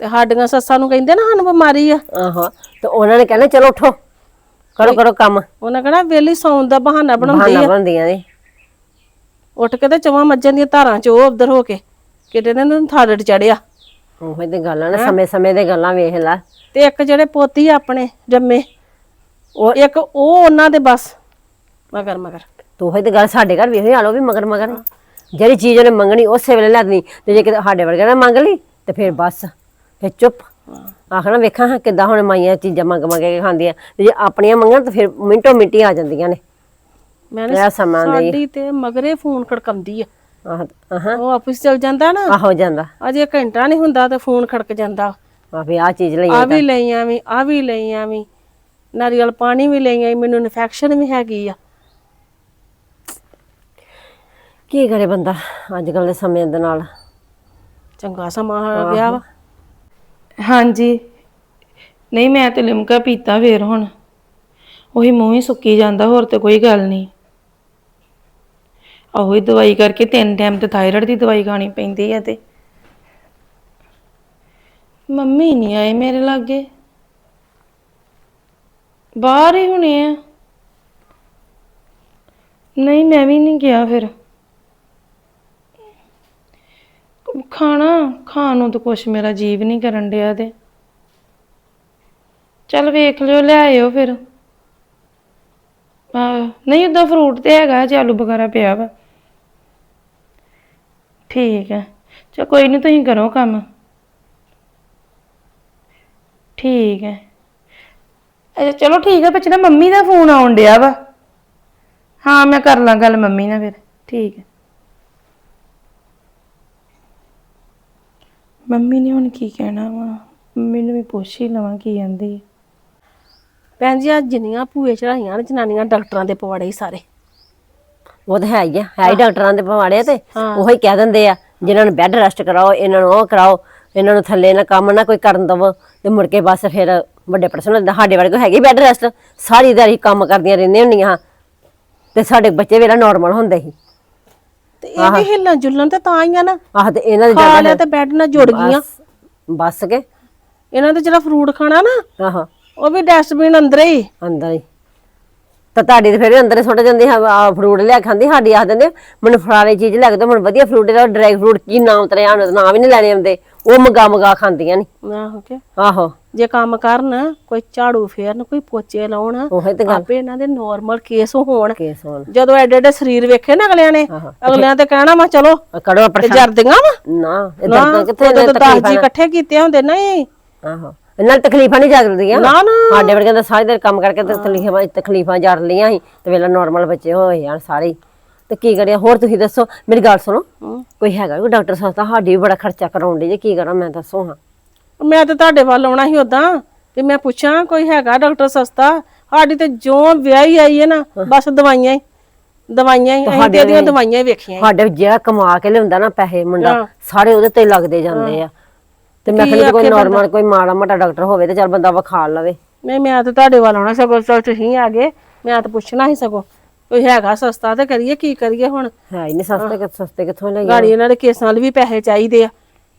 ਤੇ ਸਾਡੀਆਂ ਸੱਸਾਂ ਨੂੰ ਕਹਿੰਦੇ ਨਾ ਸਾਨੂੰ ਬਿਮਾਰੀ ਆ। ਆਹੋ ਤੇ ਉਹਨਾਂ ਨੇ ਕਹਿਣਾ ਚਲੋ ਉਠੋ ਕਰੋ ਕਰੋ ਕੰਮ। ਉਹਨਾਂ ਕਹਣਾ ਵੇਲੀ ਸੌਣ ਦਾ ਬਹਾਨਾ ਬਣਾਉਂਦੀ ਆ। ਬਣਦੀਆਂ ਨੇ। ਉੱਠ ਕੇ ਤੇ ਚਵਾਂ ਮੱਝਾਂ ਦੀਆਂ ਧਾਰਾਂ ਚ ਉਹ ਉਧਰ ਹੋ ਕੇ ਕਿਤੇ ਨੇ ਨੂੰ ਥਾਇਰਾਇਡ ਚੜਿਆ ਉਹੀ ਤੇ ਗੱਲਾਂ ਨੇ ਸਮੇਂ ਸਮੇਂ ਦੇ ਗੱਲਾਂ ਵੇਖ ਲੈ। ਤੇ ਇੱਕ ਜਿਹੜੇ ਪੋਤੀ ਆ ਆਪਣੇ ਜੰਮੇ ਉਹ ਇੱਕ ਉਹ ਉਹਨਾਂ ਦੇ ਬਸ ਮਗਰ ਮਗਰ। ਤੋ ਤੇ ਗੱਲ ਸਾਡੇ ਘਰ ਵੀ ਇਹੋ ਹਾਲ ਵੀ ਮਗਰ ਮਗਰ। ਜਿਹੜੀ ਚੀਜ਼ ਉਹਨੇ ਮੰਗਣੀ ਉਸੇ ਵੇਲੇ ਲੈ ਦੇਣੀ। ਤੇ ਜੇ ਕਿਤੇ ਸਾਡੇ ਵਰਗੇ ਨੇ ਮੰਗ ਲਈ ਤੇ ਫਿਰ ਬਸ ਫਿਰ ਚੁੱਪ। ਆਖਣਾ ਵੇਖਾਂ ਹਾਂ ਕਿੱਦਾਂ ਹੁਣ ਮਾਈਆਂ ਚੀਜ਼ਾਂ ਮੰਗ ਮੰਗ ਕੇ ਖਾਂਦੀਆਂ। ਤੇ ਜੇ ਆਪਣੀਆਂ ਮੰਗਣ ਤਾਂ ਫਿਰ ਮਿੰਟੋ ਮਿੰਟੀ ਆ ਜਾਂਦੀਆਂ ਨੇ। ਮੈਂ ਇਹ ਸਮਾਂ ਦੇ। ਸਾਡੀ ਤੇ ਮਗਰੇ ਫੋਨ ਖੜਕੰਦੀ ਆ। ਆਹ ਆਹਾਂ। ਉਹ ਆਫਿਸ ਚਲ ਜਾਂਦਾ ਨਾ। ਆਹੋ ਜਾਂਦਾ। ਅਜੇ ਘੰਟਾ ਨਹੀਂ ਹੁੰਦਾ ਤੇ ਫੋਨ ਖੜਕ ਜਾਂਦਾ। ਆ ਵੀ ਆ ਚੀਜ਼ ਲਈ ਆ ਵੀ ਲਈ ਆਵੀਂ ਆ ਵੀ ਲਈ ਆਵੀਂ। ਨਾਰੀਅਲ ਪਾਣੀ ਵੀ ਲਈ ਆਈ ਮੈਨੂੰ ਇਨਫੈਕਸ਼ਨ ਵੀ ਹੈਗੀ ਆ। ਕੀ ਕਰੇ ਬੰਦਾ ਅੱਜ ਕੱਲ ਦੇ ਸਮੇਂ ਦੇ ਨਾਲ? ਚੰਗਾ ਸਮਾਂ ਆ ਗਿਆ ਵਾ। ਹਾਂਜੀ। ਨਹੀਂ ਮੈਂ ਤੇ ਲਿਮਕਾ ਪੀਤਾ ਫੇਰ ਹੁਣ। ਉਹੀ ਮੂੰਹ ਹੀ ਸੁੱਕੀ ਜਾਂਦਾ ਹੋਰ ਤੇ ਕੋਈ ਗੱਲ ਨਹੀਂ। ਆਹੋ ਹੀ ਦਵਾਈ ਕਰਕੇ ਤਿੰਨ ਟਾਈਮ ਤੇ ਥਾਇਰਾਇਡ ਦੀ ਦਵਾਈ ਖਾਣੀ ਪੈਂਦੀ ਆ ਤੇ। ਮੰਮੀ ਨਹੀਂ ਆਏ ਮੇਰੇ ਲਾਗੇ। ਬਾਹਰ ਹੀ ਹੁਣੇ ਆ। ਨਹੀਂ, ਮੈਂ ਵੀ ਨਹੀਂ ਗਿਆ ਫਿਰ। ਖਾਣਾ, ਖਾਣ ਨੂੰ ਤਾਂ ਕੁਛ ਮੇਰਾ ਜੀਵ ਨਹੀਂ ਕਰਨ ਡਿਆ ਤੇ। ਚੱਲ ਵੇਖ ਲਿਓ, ਲੈ ਆਇਓ ਫਿਰ। ਆਹ, ਨਹੀਂ ਉਦਾਂ ਫਰੂਟ ਤੇ ਹੈਗਾ, ਜੇ ਆਲੂ ਵਗੈਰਾ ਪਿਆ ਵਾ। ਠੀਕ ਹੈ। ਚਲ ਕੋਈ ਨਹੀਂ, ਤੁਸੀਂ ਕਰੋ ਕੰਮ। ਠੀਕ ਹੈ। ਅੱਛਾ, ਚਲੋ ਠੀਕ ਹੈ ਬੱਚੇ ਨਾ ਮੰਮੀ ਦਾ ਫੋਨ ਆਉਣ ਡਿਆ ਵਾ। ਹਾਂ, ਮੈਂ ਕਰ ਲਾਂ ਗੱਲ ਮੰਮੀ ਨਾਲ ਫਿਰ। ਠੀਕ ਹੈ। ਮੰਮੀ ਨੇ ਹੁਣ ਕੀ ਕਹਿਣਾ ਵਾ? ਮੰਮੀ ਨੂੰ ਵੀ ਪੁੱਛ ਹੀ ਲਵਾਂ ਕੀ ਕਹਿੰਦੀ। ਹੈ ਭੈਣ ਜੀ ਅੱਜ ਜਿੰਨੀਆਂ ਭੂਏ ਚੜਾਈਆਂ ਨੇ, ਜਨਾਨੀਆਂ ਡਾਕਟਰਾਂ ਦੇ ਪਵਾੜੇ ਹੀ ਸਾਰੇ। ਉਹ ਤਾਂ ਹੈ ਹੀ ਆ ਹੈ ਹੀ ਡਾਕਟਰਾਂ ਦੇ ਪਵਾੜੇ ਤੇ ਉਹੀ ਕਹਿ ਦਿੰਦੇ ਆ ਜਿਨ੍ਹਾਂ ਨੂੰ ਬੈੱਡ ਰੈਸਟ ਕਰਾਓ ਇਹਨਾਂ ਨੂੰ ਉਹ ਕਰਾਓ ਇਹਨਾਂ ਨੂੰ ਥੱਲੇ ਨਾ ਕੰਮ ਨਾ ਕੋਈ ਕਰਨ ਦਵੋ ਤੇ ਮੁੜ ਕੇ ਬਸ ਫਿਰ ਵੱਡੇ ਪਰਸਨ ਸਾਡੇ ਵਰਗੇ ਹੈਗੀ ਬੈੱਡ ਰੈਸਟ ਸਾਰੀ ਦਿਹਾੜੀ ਕੰਮ ਕਰਦੀਆਂ ਰਹਿੰਦੀਆਂ ਹੁੰਦੀਆਂ। ਤੇ ਸਾਡੇ ਬੱਚੇ ਵੇਲਾ ਨਾਰਮਲ ਹੁੰਦੇ ਸੀ। ਤੇ ਇਹ ਵੀ ਹਿੱਲਣ ਜੁਲਣ ਤੇ ਤਾਂ ਹੀ ਆ ਨਾ। ਆਹ ਤੇ ਇਹਨਾਂ ਦੇ ਖਾ ਲਿਆ ਤੇ ਬੈੱਡ ਨਾਲ ਜੁੜ ਗਈਆਂ। ਬਸ ਬਸ ਕੇ। ਇਹਨਾਂ ਦੇ ਜਿਹੜਾ ਫਰੂਟ ਖਾਣਾ ਨਾ ਆਹੋ। ਉਹ ਵੀ ਡਸਟਬਿਨ ਅੰਦਰ ਹੀ। ਅੰਦਰ ਹੀ। ਤਾਂ ਤੁਹਾਡੀ ਤੇ ਫਿਰ ਅੰਦਰ ਹੀ ਸੁੱਟ ਜਾਂਦੀ ਆ ਫਰੂਟ ਲਿਆ ਖਾਂਦੀ ਸਾਡੀ ਆਖ ਦਿੰਦੇ ਮੈਨੂੰ ਫਲਾਣੀ ਚੀਜ਼ ਲੈ ਕੇ ਦਿਓ ਮੈਨੂੰ ਵਧੀਆ ਫਰੂਟ ਦਾ ਡਰਾਈ ਫਰੂਟ ਕੀ ਨਾਮ ਤਰਿਆ ਉਹਦਾ ਨਾਮ ਵੀ ਨਹੀਂ ਲੈਣੇ ਆਉਂਦੇ ਉਹ ਮਗਾ ਮਗਾ ਖਾਂਦੀਆਂ ਨਹੀਂ ਆਹੋ ਕਿ ਆਹੋ। ਜੇ ਕੰਮ ਕਰਨ ਕੋਈ ਝਾੜੂ ਫੇਰਨ ਕੋਈ ਪੋਚੇ ਲਾਉਣ ਉਹੀ ਤੇ ਗੱਲ। ਆਪੇ ਇਹਨਾਂ ਦੇ ਨਾਰਮਲ ਕੇਸ ਹੋਣ। ਕੇਸ ਹੋਣ। ਜਦੋਂ ਐਡੇ ਐਡੇ ਸਰੀਰ ਵੇਖੇ ਨਾ ਅਗਲਿਆਂ ਨੇ ਅਗਲਿਆਂ ਤੇ ਕਹਿਣਾ ਵਾ ਚਲੋ ਕੜਵਾ ਤੇ ਪ੍ਰਸ਼ਾਦ ਜਰਦੀਆਂ ਵਾ। ਨਾ ਇਹ ਨਾ ਦਰਦਾਂ ਕਿੱਥੇ ਨੇ ਤਾਂ ਦਸ ਜੀ ਇਕੱਠੇ ਕੀਤੇ ਹੁੰਦੇ ਨਹੀਂ ਆਹੋ। ਇਹਨਾਂ ਨੂੰ ਤਕਲੀਫਾਂ ਨਹੀਂ ਜਾਗਦੀਆਂ ਨਾ ਨਾ। ਸਾਡੇ ਵਰਗਿਆਂ ਦਾ ਸਾਰੇ ਦਿਨ ਕੰਮ ਕਰਕੇ ਤੇ ਤਕਲੀਫਾਂ ਤਕਲੀਫਾਂ ਜੜ ਲਈਆਂ ਸੀ ਤੇ ਵੇਲਾ ਨਾਰਮਲ ਬੱਚੇ ਹੋਏ ਜਾਣ ਸਾਰੇ ਹੀ। ਤੇ ਕੀ ਕਰਿਆ ਹੋਰ ਤੁਸੀਂ ਦੱਸੋ? ਮੇਰੀ ਗੱਲ ਸੁਣੋ। ਕੋਈ ਹੈਗਾ ਕੋਈ ਡਾਕਟਰ ਸਸਤਾ ਸਾਡੀ ਵੀ ਬੜਾ ਖਰਚਾ ਕਰਾਉਂਦੇ ਜੇ ਕੀ ਕਰਾਂ ਮੈਂ ਦੱਸੋ ਹਾਂ। ਮੈਂ ਤਾਂ ਤੁਹਾਡੇ ਵੱਲ ਆਉਣਾ ਸੀ ਉਦਾਂ ਤੇ ਮੈਂ ਪੁੱਛਾਂ ਕੋਈ ਹੈਗਾ ਡਾਕਟਰ ਸਸਤਾ? ਸਾਡੀ ਤੇ ਜੋ ਵਿਆਹੀ ਆਈ ਹੈ ਨਾ ਬਸ ਦਵਾਈਆਂ ਹੀ ਦਵਾਈਆਂ ਹੀ ਅਸੀਂ ਤੇ ਦਵਾਈਆਂ ਹੀ ਵੇਖੀਆਂ। ਸਾਡੇ ਜਿਹੜਾ ਕਮਾ ਕੇ ਲਿਆਉਂਦਾ ਨਾ ਪੈਸੇ ਮੁੰਡਾ ਹਾਂ। ਸਾਰੇ ਉਹਦੇ ਤੇ ਲੱਗਦੇ ਜਾਂਦੇ ਆ। ਤੇ ਮੈਂ ਕਹਿੰਦੀ ਕੋਈ ਨਾਰਮਲ ਕੋਈ ਮਾੜਾ ਮੋਟਾ ਡਾਕਟਰ ਹੋਵੇ ਤੇ ਚੱਲ ਬੰਦਾ ਵਿਖਾ ਲਵੇ। ਨਹੀਂ ਮੈਂ ਤਾਂ ਤੁਹਾਡੇ ਵੱਲ ਆਉਣਾ ਸਗੋਂ ਚਲ ਤੁਸੀਂ ਆ ਗਏ। ਮੈਂ ਤਾਂ ਪੁੱਛਣਾ ਸੀ ਸਗੋਂ ਕੋਈ ਹੈਗਾ ਸਸਤਾ ਤੇ ਕਰੀਏ ਕੀ ਕਰੀਏ ਹੁਣ? ਹੈ ਹੀ ਨਹੀਂ ਸਸਤੇ ਕਿ ਸਸਤੇ ਕਿੱਥੋਂ ਲਈ ਗਾੜੀ ਇਹਨਾਂ ਦੇ ਕੇਸਾਂ ਲਈ ਵੀ ਪੈਸੇ ਚਾਹੀਦੇ ਆ।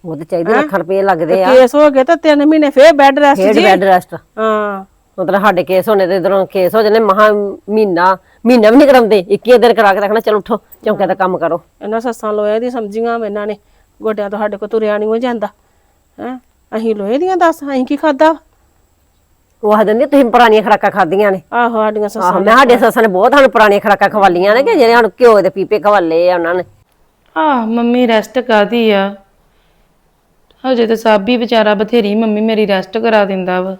ਉਹ ਤੇ ਚਾਹੀਦੇ ਲੱਖ ਰੁਪਏ ਲੱਗਦੇ ਆ। ਕੇਸ ਹੋ ਗਏ ਤਾਂ 3 ਮਹੀਨੇ ਫੇਰ ਬੈੱਡ ਰੈਸਟ ਜੀ। ਬੈੱਡ ਰੈਸਟ ਹਾਂ। ਮਤਲਬ ਸਾਡੇ ਕੇਸ ਹੋਣੇ ਤੇ ਇਧਰੋਂ ਕੇਸ ਹੋ ਜਾਣੇ ਮਹਾ ਮਹੀਨਾ ਮਹੀਨਾ ਵੀ ਨਹੀਂ ਕਰਾਉਂਦੇ। 21 ਦਿਨ ਕਰਾ ਕੇ ਰੱਖਣਾ ਚਲੋ ਉਠੋ ਚੌਂਕੇ ਦਾ ਕੰਮ ਕਰੋ। ਇਹਨਾਂ ਸੱਸਾਂ ਲੋਹੇ ਦੀ ਸਮਝੀਆਂ ਇਹਨਾਂ ਨੇ। ਗੋਡਿਆਂ ਤੋਂ ਸਾਡੇ ਕੋ ਤੁਰਿਆ ਨਹੀਂ ਹੋ ਜਾਂਦਾ। ਹੈ? ਅਸੀਂ ਲੋਹੇ ਦੀਆਂ ਦੱਸ ਅਸੀਂ ਕੀ ਖਾਦਾ ਉਹ ਆ ਦਿੰਦੇ ਤੁਸੀਂ ਪੁਰਾਣੀਆਂ ਖਰਾਕਾਂ ਖਾਧੀਆਂ ਨੇ। ਆਹੋ ਸਾਡੀਆਂ ਸੱਸਾਂ ਆਹੋ ਮੈਂ ਸਾਡੇ ਸੱਸਾਂ ਨੇ ਬਹੁਤ ਸਾਨੂੰ ਪੁਰਾਣੀਆਂ ਖਰਾਕਾਂ ਖਵਾਲੀਆਂ ਨੇ ਕਿ ਜਿਹੜੇ ਸਾਨੂੰ ਘਿਓ ਦੇ ਪੀਪੇ ਖਵਾਲੇ ਆ ਉਹਨਾਂ ਨੇ। ਆਹ ਮੰਮੀ ਰੈਸਟ ਕਾਦੀ ਆ? ਹਜੇ ਤੇ ਸਾਬੀ ਵਿਚਾਰਾ ਬਥੇਰੀ ਮੰਮੀ ਮੇਰੀ ਰੈਸਟ ਕਰਾ ਦਿੰਦਾ ਵਾ।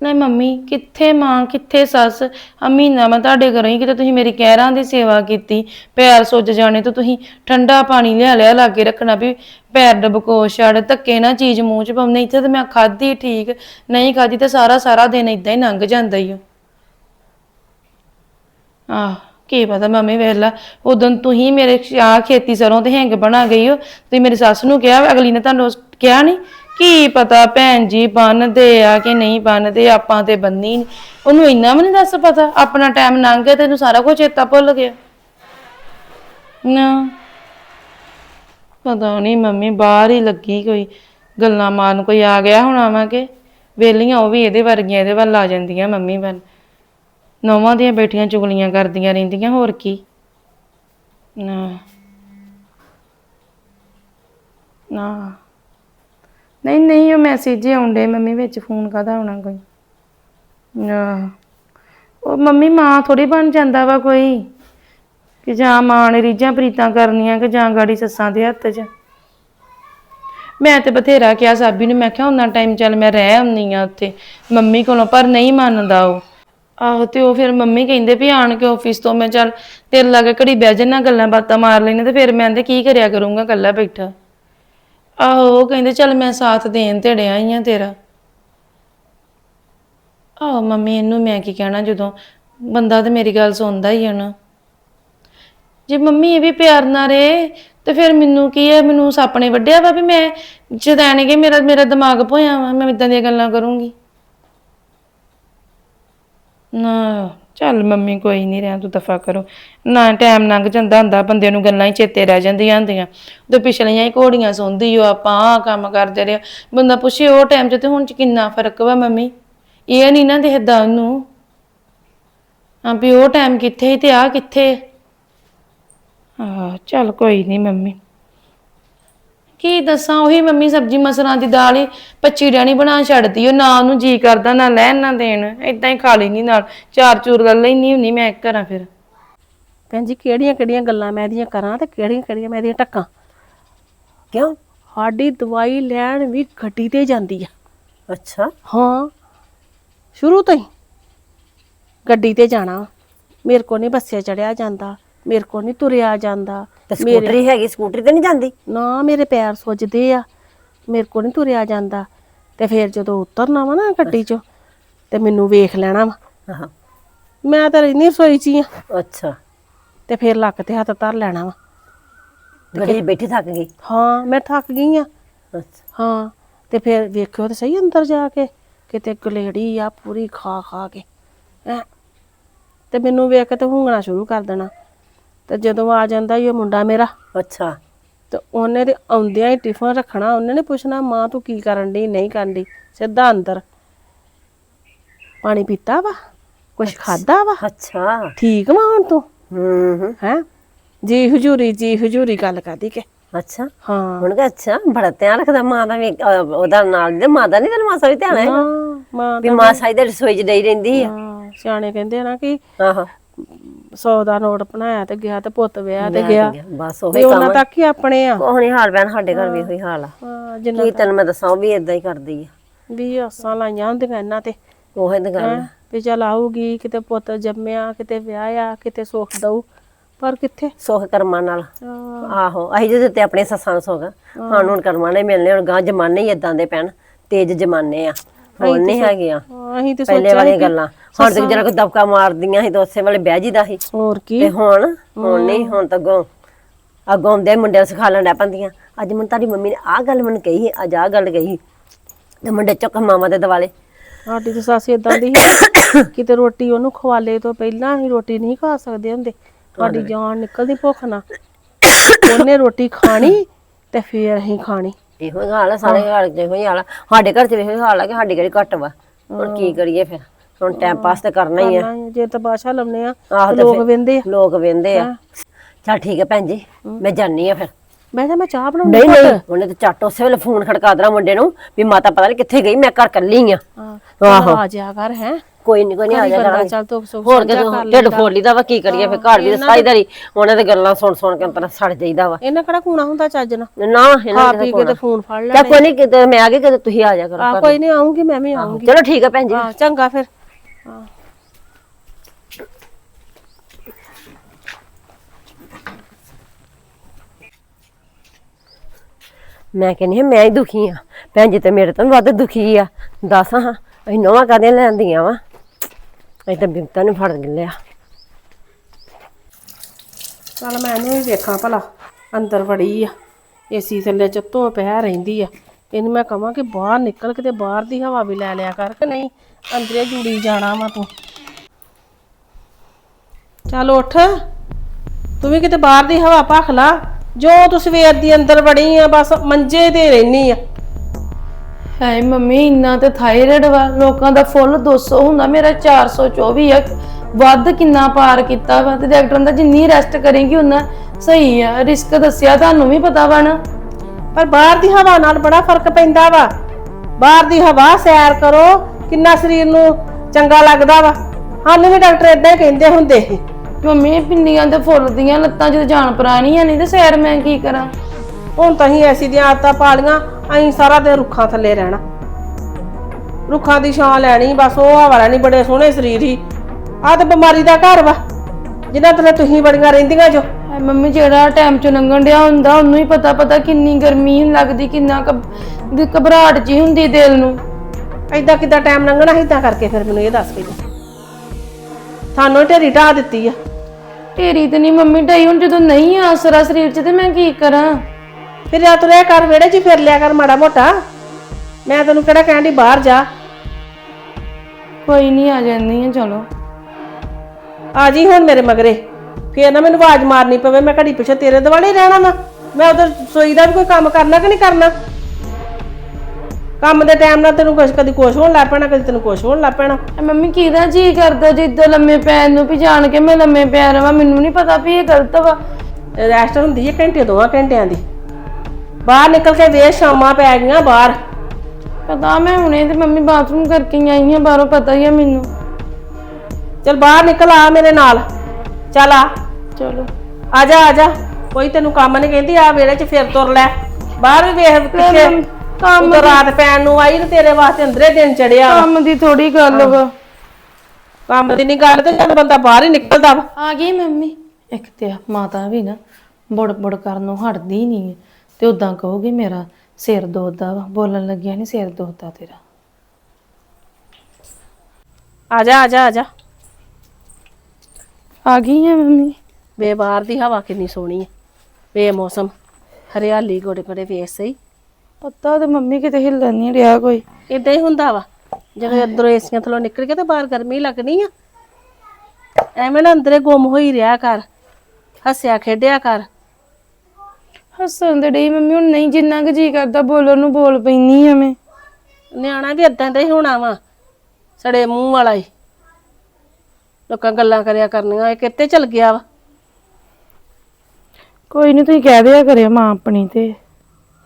ਨਹੀਂ ਮੰਮੀ, ਕਿੱਥੇ ਮਾਂ, ਕਿੱਥੇ ਸੱਸ? ਆ ਮਹੀਨਾ ਮੈਂ ਤੁਹਾਡੇ ਘਰੋਂ ਹੀ ਕਿਤੇ ਤੁਸੀਂ ਮੇਰੀ ਕਹਿਰਾਂ ਦੀ ਸੇਵਾ ਕੀਤੀ। ਪੈਰ ਸੁੱਜ ਜਾਣੇ ਤੇ ਤੁਸੀਂ ਠੰਡਾ ਪਾਣੀ ਲਿਆ ਲਿਆ ਲਾਗੇ ਰੱਖਣਾ ਵੀ ਪੈਰ ਡਬਕੋ ਛੜ, ਧੱਕੇ ਨਾ ਚੀਜ਼ ਮੂੰਹ ਚ ਪਾਉਂਦੇ ਇੱਥੇ ਤੇ ਮੈਂ ਖਾਧੀ ਠੀਕ, ਨਹੀਂ ਖਾਧੀ ਤੇ ਸਾਰਾ ਸਾਰਾ ਦਿਨ ਇਦਾਂ ਹੀ ਲੰਘ ਜਾਂਦਾ ਈ ਓ। ਆਹ, ਕੀ ਪਤਾ ਮੰਮੀ ਵੇਲਾ ਉਦੋਂ ਤੁਸੀਂ ਮੇਰੇ ਆ ਖੇਤੀ ਸਰੋਂ ਤੇ ਹਿੰਗ ਬਣਾ ਗਈ ਹੋ ਤੁਸੀਂ ਮੇਰੀ ਸੱਸ ਨੂੰ ਕਿਹਾ, ਅਗਲੀ ਨੇ ਤੁਹਾਨੂੰ ਕਿਹਾ ਨਹੀਂ ਕੀ ਪਤਾ ਭੈਣ ਜੀ ਬੰਨਦੇ ਆ ਕਿ ਨਹੀਂ ਬੰਨਦੇ, ਆਪਾਂ ਤੇ ਬੰਨੀ ਨੀ। ਉਹਨੂੰ ਇੰਨਾ ਵੀ ਨਹੀਂ ਦੱਸ ਪਤਾ, ਆਪਣਾ ਟਾਈਮ ਲੰਘ ਗਿਆ ਤੈਨੂੰ ਸਾਰਾ ਕੁਝ ਚੇਤਾ ਭੁੱਲ ਗਿਆ। ਨਾ। ਪਤਾ ਨਹੀਂ ਮੰਮੀ, ਬਾਹਰ ਹੀ ਲੱਗੀ ਕੋਈ, ਗੱਲਾਂ ਮਾਰਨ ਕੋਈ ਆ ਗਿਆ ਹੋਣਾ ਵਾ ਕਿ? ਵੇਲੀਆਂ ਉਹ ਵੀ ਇਹਦੇ ਵਰਗੀਆਂ, ਇਹਦੇ ਵੱਲ ਆ ਜਾਂਦੀਆਂ ਮੰਮੀ ਵੱਲ। ਨੌਵਾਂ ਦੀਆਂ ਬੈਠੀਆਂ ਚੁਗਲੀਆਂ ਕਰਦੀਆਂ ਰਹਿੰਦੀਆਂ, ਹੋਰ ਕੀ? ਨਾ। ਨਾ। ਨਹੀਂ ਨਹੀਂ, ਉਹ ਮੈਸੇਜ ਹੀ ਆਉਂਦੇ ਮੰਮੀ ਵਿੱਚ ਫੋਨ ਕਾਹਦਾ ਆਉਣਾ ਕੋਈ? ਆਹ, ਉਹ ਮੰਮੀ ਮਾਂ ਥੋੜੀ ਬਣ ਜਾਂਦਾ ਵਾ ਕੋਈ। ਕਿ ਜਾਂ ਮਾਂ ਨੇ ਰੀਝਾਂ ਪ੍ਰੀਤਾਂ ਕਰਨੀਆਂ ਕਿ ਜਾਂ ਗਾੜੀ ਸੱਸਾਂ ਦੇ ਹੱਥ 'ਚ। ਮੈਂ ਤੇ ਬਥੇਰਾ ਕਿਹਾ ਸਾਬੀ ਨੂੰ, ਮੈਂ ਕਿਹਾ ਉਹਨਾਂ ਟਾਈਮ ਚੱਲ ਮੈਂ ਰਹਿ ਆਉਂਦੀ ਆ ਉੱਥੇ। ਮੰਮੀ ਕੋਲੋਂ ਪਰ ਨਹੀਂ ਮੰਨਦਾ ਉਹ। ਆਹੋ, ਤੇ ਉਹ ਫਿਰ ਮੰਮੀ ਕਹਿੰਦੇ ਵੀ ਆਣ ਕੇ ਆਫਿਸ ਤੋਂ ਮੈਂ ਚੱਲ ਤੇਰੇ ਲਾਗੇ ਘੜੀ ਬਹਿ ਜੰਨਾ, ਗੱਲਾਂ ਬਾਤਾਂ ਮਾਰ ਲੈਣੇ ਤੇ ਫਿਰ ਮੈਂ ਕਹਿੰਦੇ ਕੀ ਕਰਿਆ ਕਰੂੰਗਾ ਇਕੱਲਾ ਬੈਠਾ। ਆਹੋ, ਉਹ ਕਹਿੰਦੇ ਚੱਲ ਮੈਂ ਸਾਥ ਦੇਣ ਤੇ ਡਿਆ ਹੀ ਆ ਤੇਰਾ। ਆਹੋ, ਮੰਮੀ, ਇਹਨੂੰ ਮੈਂ ਕੀ ਕਹਿਣਾ ਜਦੋਂ? ਬੰਦਾ ਤੇ ਮੇਰੀ ਗੱਲ ਸੁਣਦਾ ਹੀ ਆ ਨਾ। ਜੇ ਮੰਮੀ ਇਹ ਵੀ ਪਿਆਰ ਨਾ ਰਹੇ, ਤੇ ਫਿਰ ਮੈਨੂੰ ਕੀ ਹੈ? ਮੈਨੂੰ ਸੱਪ ਨੇ ਵੱਢਿਆ ਵਾ ਵੀ ਮੈਂ ਜਦਾਨਗੇ ਮੇਰਾ ਮੇਰਾ ਦਿਮਾਗ ਭੋਇਆ ਵਾ, ਮੈਂ ਇਦਾਂ ਦੀਆਂ ਗੱਲਾਂ ਕਰੂੰਗੀ। ਨਾ। ਚੱਲ ਮੰਮੀ ਕੋਈ ਨਹੀਂ ਰਹਿਣ ਤੂੰ ਦਫਾ ਕਰੋ। ਨਾ ਟਾਈਮ ਲੰਘ ਜਾਂਦਾ ਹੁੰਦਾ ਬੰਦੇ ਨੂੰ ਗੱਲਾਂ ਹੀ ਚੇਤੇ ਰਹਿ ਜਾਂਦੀਆਂ ਹੁੰਦੀਆਂ। ਤੇ ਪਿਛਲੀਆਂ ਹੀ ਘੋੜੀਆਂ ਸੁਣਦੀ ਓ, ਆਪਾਂ ਆਹ ਕੰਮ ਕਰਦੇ ਰਹੇ। ਬੰਦਾ ਪੁੱਛੇ, ਉਹ ਟਾਈਮ 'ਚ ਤੇ ਹੁਣ 'ਚ ਕਿੰਨਾ ਫ਼ਰਕ ਵਾ ਮੰਮੀ? ਇਹ ਨਹੀਂ ਨਾ ਦੇਖਦਾ ਉਹਨੂੰ। ਹਾਂ ਵੀ ਉਹ ਟਾਈਮ ਕਿੱਥੇ ਸੀ ਤੇ ਆ ਕਿੱਥੇ? ਆ ਚੱਲ ਕੋਈ ਨਹੀਂ ਮੰਮੀ। ਕੀ ਦੱਸਾਂ ਉਹੀ ਮੰਮੀ ਸਬਜੀ ਮਸਰਾਂ ਦੀ ਦਾਲ ਹੀ ਪੱਚੀ ਡਾਣੀ ਬਣਾ ਛੱਡਦੀ ਉਹ ਨਾ ਉਹਨੂੰ ਜੀ ਕਰਦਾ ਨਾ ਲੈਣ ਨਾ ਦੇਣ ਇਦਾਂ ਹੀ ਖਾ ਲੈਣੀ ਨਾਲ ਚਾਰ ਚੂਰ ਗੱਲ ਲੈਣੀ ਹੁੰਨੀ ਮੈਂ ਕਰਾਂ ਫਿਰ। ਭੈਣ ਜੀ ਕਿਹੜੀਆਂ ਕਿਹੜੀਆਂ ਗੱਲਾਂ ਮੈਂ ਇਹਦੀਆਂ ਕਰਾਂ ਤੇ ਕਿਹੜੀਆਂ ਕਿਹੜੀਆਂ ਮੈਂ ਇਹਦੀਆਂ ਟੱਕਾਂ? ਕਿਉਂ? ਸਾਡੀ ਦਵਾਈ ਲੈਣ ਵੀ ਗੱਡੀ ਤੇ ਜਾਂਦੀ ਆ। ਅੱਛਾ। ਹਾਂ। ਸ਼ੁਰੂ ਤੋਂ ਹੀ ਗੱਡੀ ਤੇ ਜਾਣਾ। ਮੇਰੇ ਕੋ ਨਹੀਂ ਬੱਸੇ ਚੜਿਆ ਜਾਂਦਾ। ਮੇਰੇ ਕੋ ਨਹੀਂ ਤੁਰਿਆ ਜਾਂਦਾ। ਤੇ ਸਕੂਟਰੀ ਹੈਗੀ ਸਕੂਟਰੀ ਤੇ ਨਹੀਂ ਜਾਂਦੀ? ਨਾ ਮੇਰੇ ਪੈਰ ਸੁੱਜਦੇ ਆ। ਮੇਰੇ ਕੋ ਨਹੀਂ ਤੁਰਿਆ ਜਾਂਦਾ। ਤੇ ਫਿਰ ਜਦੋਂ ਉਤਰਨਾ ਵਾ ਨਾ ਗੱਡੀ ਚੋਂ ਤੇ ਮੈਨੂੰ ਵੇਖ ਲੈਣਾ ਵਾ। ਹਾਂ। ਮੈਂ ਤਾਂ ਰਹਿੰਦੀ ਰਸੋਈ 'ਚ ਹੀ ਆ। ਅੱਛਾ। ਤੇ ਫਿਰ ਲੱਕ ਤੇ ਹੱਥ ਧਰ ਲੈਣਾ ਵਾ। ਗੱਡੀ ਬੈਠੀ ਥੱਕ ਗਈ। ਹਾਂ ਮੈਂ ਥੱਕ ਗਈ ਆ। ਹਾਂ ਤੇ ਫਿਰ ਵੇਖਿਓ ਤੇ ਸਹੀ ਅੰਦਰ ਜਾ ਕੇ ਕਿਤੇ ਗਲੇੜੀ ਆ ਪੂਰੀ ਖਾ ਖਾ ਕੇ ਤੇ ਮੈਨੂੰ ਵੇਖ ਕੇ ਤੇ ਹੁੰਗਣਾ ਸ਼ੁਰੂ ਕਰ ਦੇਣਾ। ਤੇ ਜਦੋਂ ਆ ਜਾਂਦਾ ਉਹ ਮੁੰਡਾ ਮੇਰਾ। ਅੱਛਾ। ਤੇ ਉਹਨੇ ਤੇ ਆਉਂਦਿਆਂ ਹੀ ਟਿਫਨ ਰੱਖਣਾ ਉਹਨੇ ਨੇ ਪੁੱਛਣਾ ਮਾਂ ਤੂੰ ਕੀ ਕਰਨ ਦੀ ਨਹੀਂ ਕਰਨ ਦੀ ਸਿੱਧਾ ਅੰਦਰ। ਪਾਣੀ ਪੀਤਾ ਵਾ? ਕੁਛ ਖਾਦਾ ਵਾ? ਅੱਛਾ। ਠੀਕ ਵਾ ਹੁਣ ਤੂੰ? ਹੂੰ ਹੂੰ। ਹੈ? ਜੀ ਹਜੂਰੀ ਜੀ ਹਜੂਰੀ ਗੱਲ ਕਰਦੀ ਕਿ। ਅੱਛਾ। ਹਾਂ। ਹੁਣ ਕਿ ਅੱਛਾ? ਬੜਾ ਧਿਆਨ ਰੱਖਦਾ ਮਾਂ ਦਾ ਵੀ ਅਹ, ਉਹਦਾ ਨਾਲ ਦੇ ਮਾਂ ਦਾ ਨਹੀਂ ਤੈਨੂੰ ਮਾਸਾ ਵੀ ਧਿਆਨ ਹੈ? ਹਾਂ, ਮਾਂ ਵੀ ਮਾਂ ਸਾਈ ਦੇ ਰਸੋਈ 'ਚ ਡਈ ਰਹਿੰਦੀ ਆ। ਹਾਂ, ਸਿਆਣੇ ਕਹਿੰਦੇ ਆ ਨਾ ਕਿ ਆਹੋ। 100 ਦਾ ਨੋਟ ਬਣਾਇਆ ਤੇ ਗਿਆ ਤੇ ਪੁੱਤ ਵਿਆਹ ਤੇ ਗਿਆ। ਬਸ ਉਹ ਤੇ ਉਹਨਾਂ ਤੱਕ ਹੀ ਆਪਣੇ ਆ। ਨਹੀਂ ਹਾਲ ਬੈਨ ਸਾਡੇ ਘਰ ਵੀ ਉਹੀ ਹਾਲ ਆ। ਹਾਂ, ਜਿੰਨਾ ਕੀ ਤੈਨੂੰ ਮੈਂ ਦੱਸਾਂ ਉਹ ਵੀ ਇਦਾਂ ਹੀ ਕਰਦੀ ਆ। ਵੀ ਆਸਾਂ ਲਾਈਆਂ ਹੁੰਦੀਆਂ ਇਹਨਾਂ ਤੇ। ਉਹ ਤਾਂ ਗੱਲ ਆ। ਵੀ ਚੱਲ ਆਊਗੀ ਕਿਤੇ ਪੁੱਤ ਜੰਮਿਆ ਕਿਤੇ ਵਿਆਹਿਆ ਕਿਤੇ ਸੁੱਖ ਦਊ। ਪਰ ਕਿੱਥੇ? ਸੁੱਖ ਕਰਮਾਂ ਨਾਲ। ਹਾਂ, ਆਹੋ ਅਸੀਂ ਜਿਹਦੇ ਤੇ ਆਪਣੇ ਸੱਸਾਂ ਨੂੰ ਸੁੱਖ ਸਾਨੂੰ ਹੁਣ ਕਰਮਾਂ ਨੇ ਮਿਲਨੇ ਹੁਣ ਗਾਂ ਜਮਾਨੇ ਹੀ ਇਦਾਂ ਦੇ ਪੈਣ ਤੇਜ਼ ਜਮਾਨੇ ਆ। ਹੁਣ ਨਹੀਂ ਹੈਗੇ ਆ ਅਸੀਂ ਤੇ ਪਹਿਲੇ ਸੋਚਿਆ ਵਾਲੀਆਂ ਗੱਲਾਂ। ਹੁਣ ਤੇ ਜਿਹੜਾ ਕੋਈ ਦਬਕਾ ਮਾਰਦੀਆਂ ਸੀ ਤੇ ਉਸੇ ਵੇਲੇ ਬਹਿ ਜੀਦਾ ਸੀ। ਹੋਰ ਕੀ? ਤੇ ਹੁਣ ਹੁਣ ਨਹੀਂ ਹੁਣ ਤਾਂ ਅੱਗੋਂ ਅੱਗੋਂ ਆਉਂਦੇ ਮੁੰਡਿਆਂ ਨੂੰ ਸਿਖਾ ਲੈਣ ਪੈਂਦੀਆਂ। ਅੱਜ ਮੈਨੂੰ ਤੁਹਾਡੀ ਮੰਮੀ ਨੇ ਆਹ ਗੱਲ ਮੈਨੂੰ ਕਹੀ ਸੀ, ਅੱਜ ਆਹ ਗੱਲ ਕਹੀ ਤੇ ਮੁੰਡੇ ਚੁੱਕ ਮਾਮਾ ਦੇ ਦਿਵਾਲੇ। ਸਾਡੀ ਤੇ ਸੱਸ ਇਦਾਂ ਦੀ ਸੀ, ਕਿਤੇ ਰੋਟੀ ਉਹਨੂੰ ਖਵਾਲੇ ਤੋਂ ਪਹਿਲਾਂ ਹੀ ਰੋਟੀ ਨਹੀਂ ਖਾ ਸਕਦੇ ਹੁੰਦੇ। ਸਾਡੀ ਜਾਨ ਨਿਕਲਦੀ ਭੁੱਖ ਨਾਲ। ਉਹਨੇ ਰੋਟੀ ਖਾਣੀ ਤੇ ਫੇਰ ਅਸੀਂ ਖਾਣੀ। ਇਹੋ ਹੀ ਹਾਲ ਆ ਸਾਰੇ ਘਰ ਚ ਇਹੋ ਹੀ ਹਾਲ ਆ। ਸਾਡੇ ਘਰ ਚ ਵੀ ਇਹੋ ਹੀ ਹਾਲ ਆ ਕਿ ਸਾਡੀ ਕਿਹੜੀ ਘੱਟ ਵਾ। ਹੁਣ ਕੀ ਕਰੀਏ ਫਿਰ? ਹੁਣ ਟਾਈਮ ਪਾਸ ਤੇ ਕਰਨਾ ਹੀ ਆ। ਕਰਨਾ ਹੀ ਆ, ਜੇ ਲਾਉਨੇ ਆ ਆਹੋ ਤੇ ਤੇ ਲੋਕ ਫਿਰ ਵੇਂਦੇ ਆ। ਲੋਕ ਵੇਂਦੇ ਆ। ਚਲ ਠੀਕ ਹੈ ਭੈਣ ਜੀ ਮੈਂ ਜਾਨੀ ਆ ਫਿਰ। ਮੈਂ ਕਿਹਾ ਮੈਂ ਚਾਹ ਬਣਾਉਣੀ ਨਹੀਂ ਨਹੀਂ ਉਹਨੇ ਤੇ ਝੱਟ ਉਸੇ ਵੇਲੇ ਫੋਨ ਖੜਕਾ ਦੇਣਾ ਮੁੰਡੇ ਨੂੰ ਵੀ ਮਾਤਾ ਪਤਾ ਨਹੀਂ ਕਿੱਥੇ ਗਈ ਮੈਂ ਘਰ ਕੱਲੀ ਆ। ਆਹੋ। ਆ ਜਾ ਕਰ ਹੈ। ਕੋਈ ਨਹੀਂ ਕੋਈ ਨਹੀਂ ਆ ਜਾ ਬੰਦਾ ਕਰਾਂਗੇ ਚੱਲ ਤੂੰ ਸੁੱਖ ਹੋਰ ਸਾਂਝਾ ਕਿਦੋਂ ਕਰ ਢਿੱਡ ਫੋੜ ਲਈਦਾ ਵਾ ਕੀ ਕਰੀਏ ਫਿਰ? ਘਰ ਵੀ ਸਾਰੀ ਦਿਹਾੜੀ ਉਹਨਾਂ ਦੇ ਗੱਲਾਂ ਸੁਣ ਸੁਣ ਕੇ ਅੰਤਰਾ ਸੜ ਜਾਈਦਾ ਵਾ। ਇਹਨਾਂ ਕਿਹੜਾ ਕੂਣਾ ਹੁੰਦਾ ਚੱਜ ਨਾਲ? ਨਾ ਖਾ ਇਹਨਾਂ ਪੀ ਕੇ ਤੇ ਫੋਨ ਫੜ ਲੈ ਕਿਆ ਕੋਈ ਨਹੀਂ ਕਿਤੇ ਮੈਂ ਆ ਗਈ ਕਿਤੇ ਤੁਸੀਂ ਆ ਜਾ ਕਰੋ ਆ ਕੋਈ ਨਹੀਂ ਆਉਂਗੀ ਮੈਂ ਵੀ ਆਉਂਗੀ ਚਲੋ ਠੀਕ ਹੈ ਭੈਣ ਜੀ। ਹਾਂ ਚੰਗਾ ਫਿਰ। ਹਾਂ। ਮੈਂ ਕਹਿੰਦੀ ਹਾਂ ਮੈਂ ਹੀ ਦੁਖੀ ਆ ਭੈਣ ਜੀ ਤੇ ਮੇਰੇ ਤੋਂ ਵੱਧ ਦੁਖੀ ਆ। ਦੱਸ ਹਾਂ। ਅਸੀਂ ਨਵਾਂ ਕਾਹਦੀਆਂ ਲੈਂਦੀਆਂ ਵਾ? ਅਸੀਂ ਤਾਂ ਬਿੰਤਾਂ ਨੂੰ ਫੜ ਲਿਆ। ਚੱਲ ਮੈਂ ਇਹਨੂੰ ਵੀ ਵੇਖਾਂ ਭਲਾ, ਅੰਦਰ ਵੜੀ ਆ। ਏਸੀ ਥੱਲੇ ਚ ਚੱਤੋਂ ਪੈ ਰਹਿੰਦੀ ਆ। ਇਹਨੂੰ ਮੈਂ ਕਹਾਂ ਕਿ ਬਾਹਰ ਨਿਕਲ ਕੇ ਤੇ ਬਾਹਰ ਦੀ ਹਵਾ ਵੀ ਲੈ ਲਿਆ ਕਰ ਕਿ ਨਹੀਂ? ਅੰਦਰੇ ਜੁੜੀ ਜਾਣਾ ਵਾ ਤੂੰ। ਚੱਲ ਉੱਠ। ਤੂੰ ਵੀ ਕਿਤੇ ਬਾਹਰ ਦੀ ਹਵਾ ਭਖ ਲਾ। ਜੋ ਤੂੰ ਸਵੇਰ ਦੀ ਅੰਦਰ ਵੜੀ ਆ, ਬਸ ਮੰਜੇ ਤੇ ਰਹਿਨੀ ਆ। ਹਾਏ ਮੰਮੀ ਇੰਨਾ ਤੇ ਥਾਇਰਾਇਡ ਵਾ ਲੋਕਾਂ ਦਾ ਫੁੱਲ 200 ਹੁੰਦਾ ਮੇਰਾ 424 ਆ। ਵੱਧ ਕਿੰਨਾ ਪਾਰ ਕੀਤਾ ਵਾ? ਤੇ ਡਾਕਟਰ ਦਾ ਜਿੰਨੀ ਰੈਸਟ ਕਰੇਗੀ ਉਹਨਾਂ ਸਹੀ ਆ। ਰਿਸਕ ਦੱਸਿਆ ਤੁਹਾਨੂੰ ਵੀ ਪਤਾ ਵਾ ਨਾ। ਪਰ ਬਾਹਰ ਦੀ ਹਵਾ ਨਾਲ ਬੜਾ ਫ਼ਰਕ ਪੈਂਦਾ ਵਾ। ਬਾਹਰ ਦੀ ਹਵਾ ਸੈਰ ਕਰੋ ਕਿੰਨਾ ਸਰੀਰ ਨੂੰ ਚੰਗਾ ਲੱਗਦਾ ਵਾ। ਸਾਨੂੰ ਵੀ ਡਾਕਟਰ ਇਦਾਂ ਹੀ ਕਹਿੰਦੇ ਹੁੰਦੇ ਸੀ। ਮੰਮੀ ਪਿੰਨੀਆਂ ਤੇ ਫੁੱਲ ਦੀਆਂ ਲੱਤਾਂ ਜਦੋਂ ਜਾਨ ਪੁਰਾਣੀਆਂ ਨਹੀਂ ਤੇ ਸੈਰ ਮੈਂ ਕੀ ਕਰਾਂ? ਹੁਣ ਤਾਂ ਅਸੀਂ ਐਸੀ ਦੀਆਂ ਆਦਤਾਂ ਪਾ ਲੀਆਂ ਅਸੀਂ ਸਾਰਾ ਦਿਨ ਰੁੱਖਾਂ ਥੱਲੇ ਰਹਿਣਾ। ਰੁੱਖਾਂ ਦੀ ਛਾਂ ਲੈਣੀ ਬਸ ਉਹ ਹਵਾ ਲੈਣੀ ਬੜੇ ਸੋਹਣੇ ਸਰੀਰ ਹੀ। ਆਹ ਤੇ ਬਿਮਾਰੀ ਦਾ ਘਰ ਵਾ ਜਿਨ੍ਹਾਂ ਤੇ ਤੁਸੀਂ ਬੜੀਆਂ ਰਹਿੰਦੀਆਂ ਜੋ। ਹਾਏ ਮੰਮੀ ਜਿਹੜਾ ਟਾਈਮ ਚ ਲੰਘਣ ਡਿਆ ਹੁੰਦਾ ਉਹਨੂੰ ਹੀ ਪਤਾ ਪਤਾ ਕਿੰਨੀ ਗਰਮੀ ਲੱਗਦੀ ਕਿੰਨਾ ਘਬ- ਦੀ ਘਬਰਾਹਟ ਜੀ ਹੁੰਦੀ ਦਿਲ ਨੂੰ। ਐਦਾਂ ਕਿਦਾਂ ਟਾਈਮ ਲੰਘਣਾ ਐਦਾਂ ਕਰਕੇ ਫਿਰ ਮੈਨੂੰ ਇਹ ਦੱਸ ਕੇ ਤੁਹਾਨੂੰ ਢੇਰੀ ਢਾ ਦਿੱਤੀ ਆ। ਢੇਰੀ ਤੇ ਨਹੀਂ ਮੰਮੀ ਢਾਈ ਹੁਣ ਜਦੋਂ ਨਹੀਂ ਆਸਰਾ ਸਰੀਰ ਚ ਤੇ ਮੈਂ ਕੀ ਕਰਾਂ? ਫਿਰ ਜਾ ਤੁਰਿਆ ਕਰ ਵਿਹੜੇ 'ਚ ਫਿਰ ਲਿਆ ਕਰ ਮਾੜਾ ਮੋਟਾ। ਮੈਂ ਤੈਨੂੰ ਕਿਹੜਾ ਕਹਿਣ ਦੀ ਬਾਹਰ ਜਾ। ਕੋਈ ਨਹੀਂ ਆ ਜਾਂਦੀ ਆ ਚਲੋ। ਆ ਜੀ ਹੁਣ ਮੇਰੇ ਮਗਰੇ। ਫੇਰ ਨਾ ਮੈਨੂੰ ਆਵਾਜ਼ ਮਾਰਨੀ ਪਵੇ ਮੈਂ ਘੜੀ ਪਿੱਛੇ ਤੇਰੇ ਦੁਆਲੇ ਹੀ ਰਹਿਣਾ ਵਾ। ਮੈਂ ਉਧਰ ਸੋਈ ਦਾ ਵੀ ਕੋਈ ਕੰਮ ਕਰਨਾ ਕਿ ਨਹੀਂ ਕਰਨਾ? ਕੰਮ ਦੇ ਟਾਈਮ ਨਾਲ ਤੈਨੂੰ ਕੁਛ ਕਦੀ ਕੁਛ ਹੋਣ ਲੱਗ ਪੈਣਾ ਕਦੀ ਤੈਨੂੰ ਕੁਛ ਹੋਣ ਲੱਗ ਪੈਣਾ। ਐ ਮੰਮੀ ਕਿਹਦਾ ਜੀ ਕਰਦਾ ਜਿੱਦਾਂ ਲੰਮੇ ਪੈਣ ਨੂੰ? ਵੀ ਜਾਣ ਕੇ ਮੈਂ ਲੰਮੇ ਪੈ ਰਵਾਂ ਮੈਨੂੰ ਨਹੀਂ ਪਤਾ ਵੀ ਇਹ ਗਲਤ ਵਾ। ਰੈਸਟ ਹੁੰਦੀ ਹੈ ਘੰਟੇ ਦੋਵਾਂ ਘੰਟਿਆਂ ਦੀ। ਬਾਹਰ ਨਿਕਲ ਕੇ ਵੇਖ ਸ਼ਾਮਾਂ ਪੈ ਗਈਆਂ ਬਾਹਰ। ਪਤਾ ਮੈਂ ਹੁਣੇ ਤੇ ਮੰਮੀ ਬਾਥਰੂਮ ਕਰਕੇ ਹੀ ਆਈ ਹਾਂ ਬਾਹਰੋਂ ਪਤਾ ਹੀ ਆ ਮੈਨੂੰ। ਚਲ ਬਾਹਰ ਨਿਕਲ ਆ ਮੇਰੇ ਨਾਲ। ਚੱਲ ਆ। ਚਲੋ। ਆ ਜਾ ਆ ਜਾ। ਕੋਈ ਤੈਨੂੰ ਕੰਮ ਨਹੀਂ ਕਹਿੰਦੀ ਆ ਵਿਹੜੇ 'ਚ ਫਿਰ ਤੁਰ ਲੈ। ਬਾਹਰ ਵੀ ਵੇਖ ਪਿੱਛੇ ਕੰਮ ਉਧਰ ਰਾਤ ਪੈਣ ਨੂੰ ਆਈ ਤੇ ਤੇਰੇ ਵਾਸਤੇ ਅੰਦਰੇ ਦਿਨ ਚੜਿਆ। ਕੰਮ ਦੀ ਥੋੜੀ ਗੱਲ ਵਾ। ਕੰਮ ਦੀ ਨਹੀਂ ਗੱਲ ਤੇ ਜਦ ਬੰਦਾ ਬਾਹਰ ਹੀ ਨਿਕਲਦਾ ਵਾ। ਆ ਗਈ ਮੰਮੀ। ਇੱਕ ਤੇ ਆ ਮਾਤਾ ਵੀ ਨਾ ਬੁੜ ਬੁੜ ਕਰਨ ਹਟਦੀ ਨਹੀਂ ਤੇ ਉਦਾਂ ਕਹੋਗੀ ਮੇਰਾ ਸਿਰ ਦੋਦਾ ਵਾ ਬੋਲਣ ਲੱਗਿਆ ਨਹੀਂ ਸਿਰ ਦੋਦਾ ਤੇਰਾ। ਆ ਜਾ ਆ ਜਾ ਆ ਜਾ ਆ ਗਈ ਆ ਮੰਮੀ। ਵੇ ਬਾਹਰ ਦੀ ਹਵਾ ਕਿੰਨੀ ਸੋਹਣੀ ਹੈ ਵੇ ਮੌਸਮ ਹਰਿਆਲੀ ਗੋੜੇ ਗੋੜੇ ਵੇਖ ਸਹੀ। ਪਤਾ ਤੇ ਮੰਮੀ ਕਿਤੇ ਹਿੱਲਣ ਨਹੀਂ ਰਿਹਾ ਕੋਈ। ਇਦਾਂ ਹੀ ਹੁੰਦਾ ਵਾ ਜਦੋਂ ਅੰਦਰੋਂ ਏਸੀਆਂ ਥੱਲੋਂ ਨਿਕਲ ਕੇ ਤੇ ਬਾਹਰ ਗਰਮੀ ਲੱਗਣੀ ਆ। ਐਵੇਂ ਨਾ ਅੰਦਰੇ ਗੁੰਮ ਹੋਈ ਰਿਹਾ ਕਰ ਹੱਸਿਆ ਖੇਡਿਆ ਕਰ। ਹੱਸਣ ਦੇ ਡਈ ਮੰਮੀ ਹੁਣ ਨਹੀਂ ਜਿੰਨਾ ਕੁ ਜੀ ਕਰਦਾ ਬੋਲਣ ਨੂੰ ਬੋਲ ਪੈਣੀ ਆ ਮੈਂ। ਨਿਆਣਾ ਵੀ ਇਦਾਂ ਦਾ ਹੀ ਹੋਣਾ ਵਾ ਸੜੇ ਮੂੰਹ ਵਾਲਾ ਹੀ। ਲੋਕਾਂ ਗੱਲਾਂ ਕਰਿਆ ਕਰਨੀਆਂ ਇਹ ਕਿੱਥੇ ਚਲ ਗਿਆ ਵਾ। ਕੋਈ ਨਹੀਂ ਤੁਸੀਂ ਕਹਿ ਦਿਆ ਕਰਿਓ ਮਾਂ ਆਪਣੀ ਤੇ।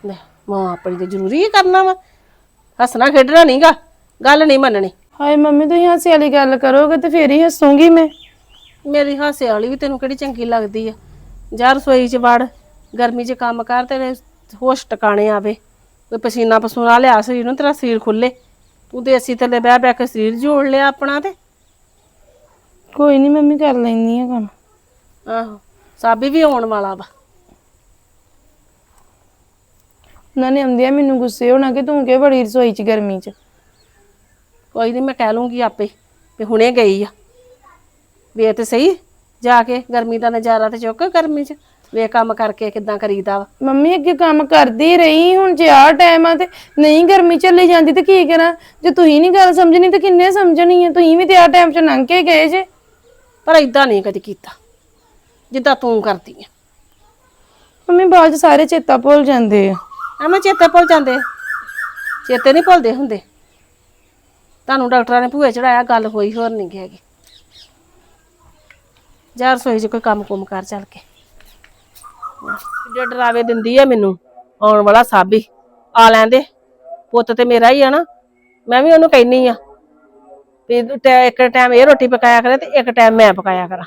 ਲੈ, ਮਾਂ ਆਪਣੀ ਤੇ ਜ਼ਰੂਰੀ ਹੀ ਕਰਨਾ ਵਾ ਹੱਸਣਾ ਖੇਡਣਾ ਨਹੀਂਗਾ ਗੱਲ ਨਹੀਂ ਮੰਨਣੀ। ਹਾਏ ਮੰਮੀ ਤੁਸੀਂ ਹਾਸੇ ਵਾਲੀ ਗੱਲ ਕਰੋਗੇ ਤੇ ਫੇਰ ਹੀ ਹੱਸੂਗੀ ਮੈਂ। ਮੇਰੀ ਹਾਸੇ ਵਾਲੀ ਵੀ ਤੈਨੂੰ ਕਿਹੜੀ ਚੰਗੀ ਲੱਗਦੀ ਆ। ਜਾ ਰਸੋਈ 'ਚ ਵੜ। ਗਰਮੀ 'ਚ ਕੰਮ ਕਰ ਤੇਰੇ ਹੋਸ਼ ਟਿਕਾਣੇ ਆਵੇ। ਕੋਈ ਪਸੀਨਾ ਪਸੂਨਾ ਲਿਆ ਸਰੀਰ ਨੂੰ ਤੇਰਾ ਸਰੀਰ ਖੁੱਲੇ। ਤੂੰ ਤੇ ਅਸੀਂ ਥੱਲੇ ਬਹਿ ਬਹਿ ਕੇ ਸਰੀਰ ਜੋੜ ਲਿਆ ਆਪਣਾ ਤੇ। ਕੋਈ ਨਹੀਂ ਮੰਮੀ ਕਰ ਲੈਣੀ ਆ ਕੰਮ। ਆਹੋ ਸਾਬੀ ਵੀ ਆਉਣ ਵਾਲਾ ਵਾ। ਉਹਨਾਂ ਨੇ ਆਉਂਦਿਆਂ ਮੈਨੂੰ ਗੁੱਸੇ ਹੋਣਾ ਕਿ ਤੂੰ ਕਿ ਬੜੀ ਰਸੋਈ ਚ ਗਰਮੀ ਚ? ਕੋਈ ਨਹੀਂ ਮੈਂ ਕਹਿ ਲੂੰਗੀ ਆਪੇ ਵੀ ਹੁਣੇ ਗਈ ਆ। ਵੇ ਤੇ ਸਹੀ ਜਾ ਕੇ ਗਰਮੀ ਦਾ ਨਜ਼ਾਰਾ ਤੇ ਚੁੱਕ ਗਰਮੀ 'ਚ। ਵੇ ਕੰਮ ਕਰਕੇ ਕਿਦਾਂ ਕਰੀਦਾ ਵਾ? ਮੰਮੀ ਅੱਗੇ ਕੰਮ ਕਰਦੀ ਰਹੀ ਹੁਣ ਜੇ ਆਹ ਟਾਈਮ ਆ ਤੇ ਨਹੀਂ ਗਰਮੀ ਚੱਲੀ ਜਾਂਦੀ ਤੇ ਕੀ ਕਰਾਂ? ਜੇ ਤੁਸੀਂ ਨਹੀਂ ਗੱਲ ਸਮਝਣੀ ਤੇ ਕਿੰਨੇ ਸਮਝਣੀ ਹੈ ਤੁਸੀਂ ਵੀ ਤੇ ਆਹ ਟਾਈਮ ਚ ਲੰਘ ਕੇ ਗਏ ਜੇ। ਪਰ ਇਦਾਂ ਨਹੀਂ ਕਦੀ ਕੀਤਾ ਜਿੱਦਾਂ ਤੂੰ ਕਰਦੀ ਆ। ਮੰਮੀ ਬਾਅਦ ਚ ਸਾਰੇ ਚੇਤਾ ਭੁੱਲ ਜਾਂਦੇ ਆ। ਐਵੇਂ ਚੇਤੇ ਭੁੱਲ ਜਾਂਦੇ ਚੇਤੇ ਨਹੀਂ ਭੁੱਲਦੇ ਹੁੰਦੇ। ਤੁਹਾਨੂੰ ਡਾਕਟਰਾਂ ਨੇ ਭੂਏ ਚੜਾਇਆ ਗੱਲ ਹੋਈ ਹੋਰ ਨਹੀਂ ਹੈਗੀ। ਜਾ ਰਸੋਈ 'ਚ ਕੋਈ ਕੰਮ ਕੁਮ ਕਰ ਚੱਲ ਕੇ। ਜੇ ਡਰਾਵੇ ਦਿੰਦੀ ਆ ਮੈਨੂੰ, ਆਉਣ ਵਾਲਾ ਸਾਬੀ ਆ ਲੈਂਦੇ ਪੁੱਤ ਤੇ ਮੇਰਾ ਹੀ ਆ ਨਾ, ਮੈਂ ਵੀ ਉਹਨੂੰ ਕਹਿਨੀ ਆ ਵੀ ਇੱਕ ਟਾਈਮ ਇਹ ਰੋਟੀ ਪਕਾਇਆ ਕਰੇ ਤੇ ਇੱਕ ਟਾਈਮ ਮੈਂ ਪਕਾਇਆ ਕਰਾਂ।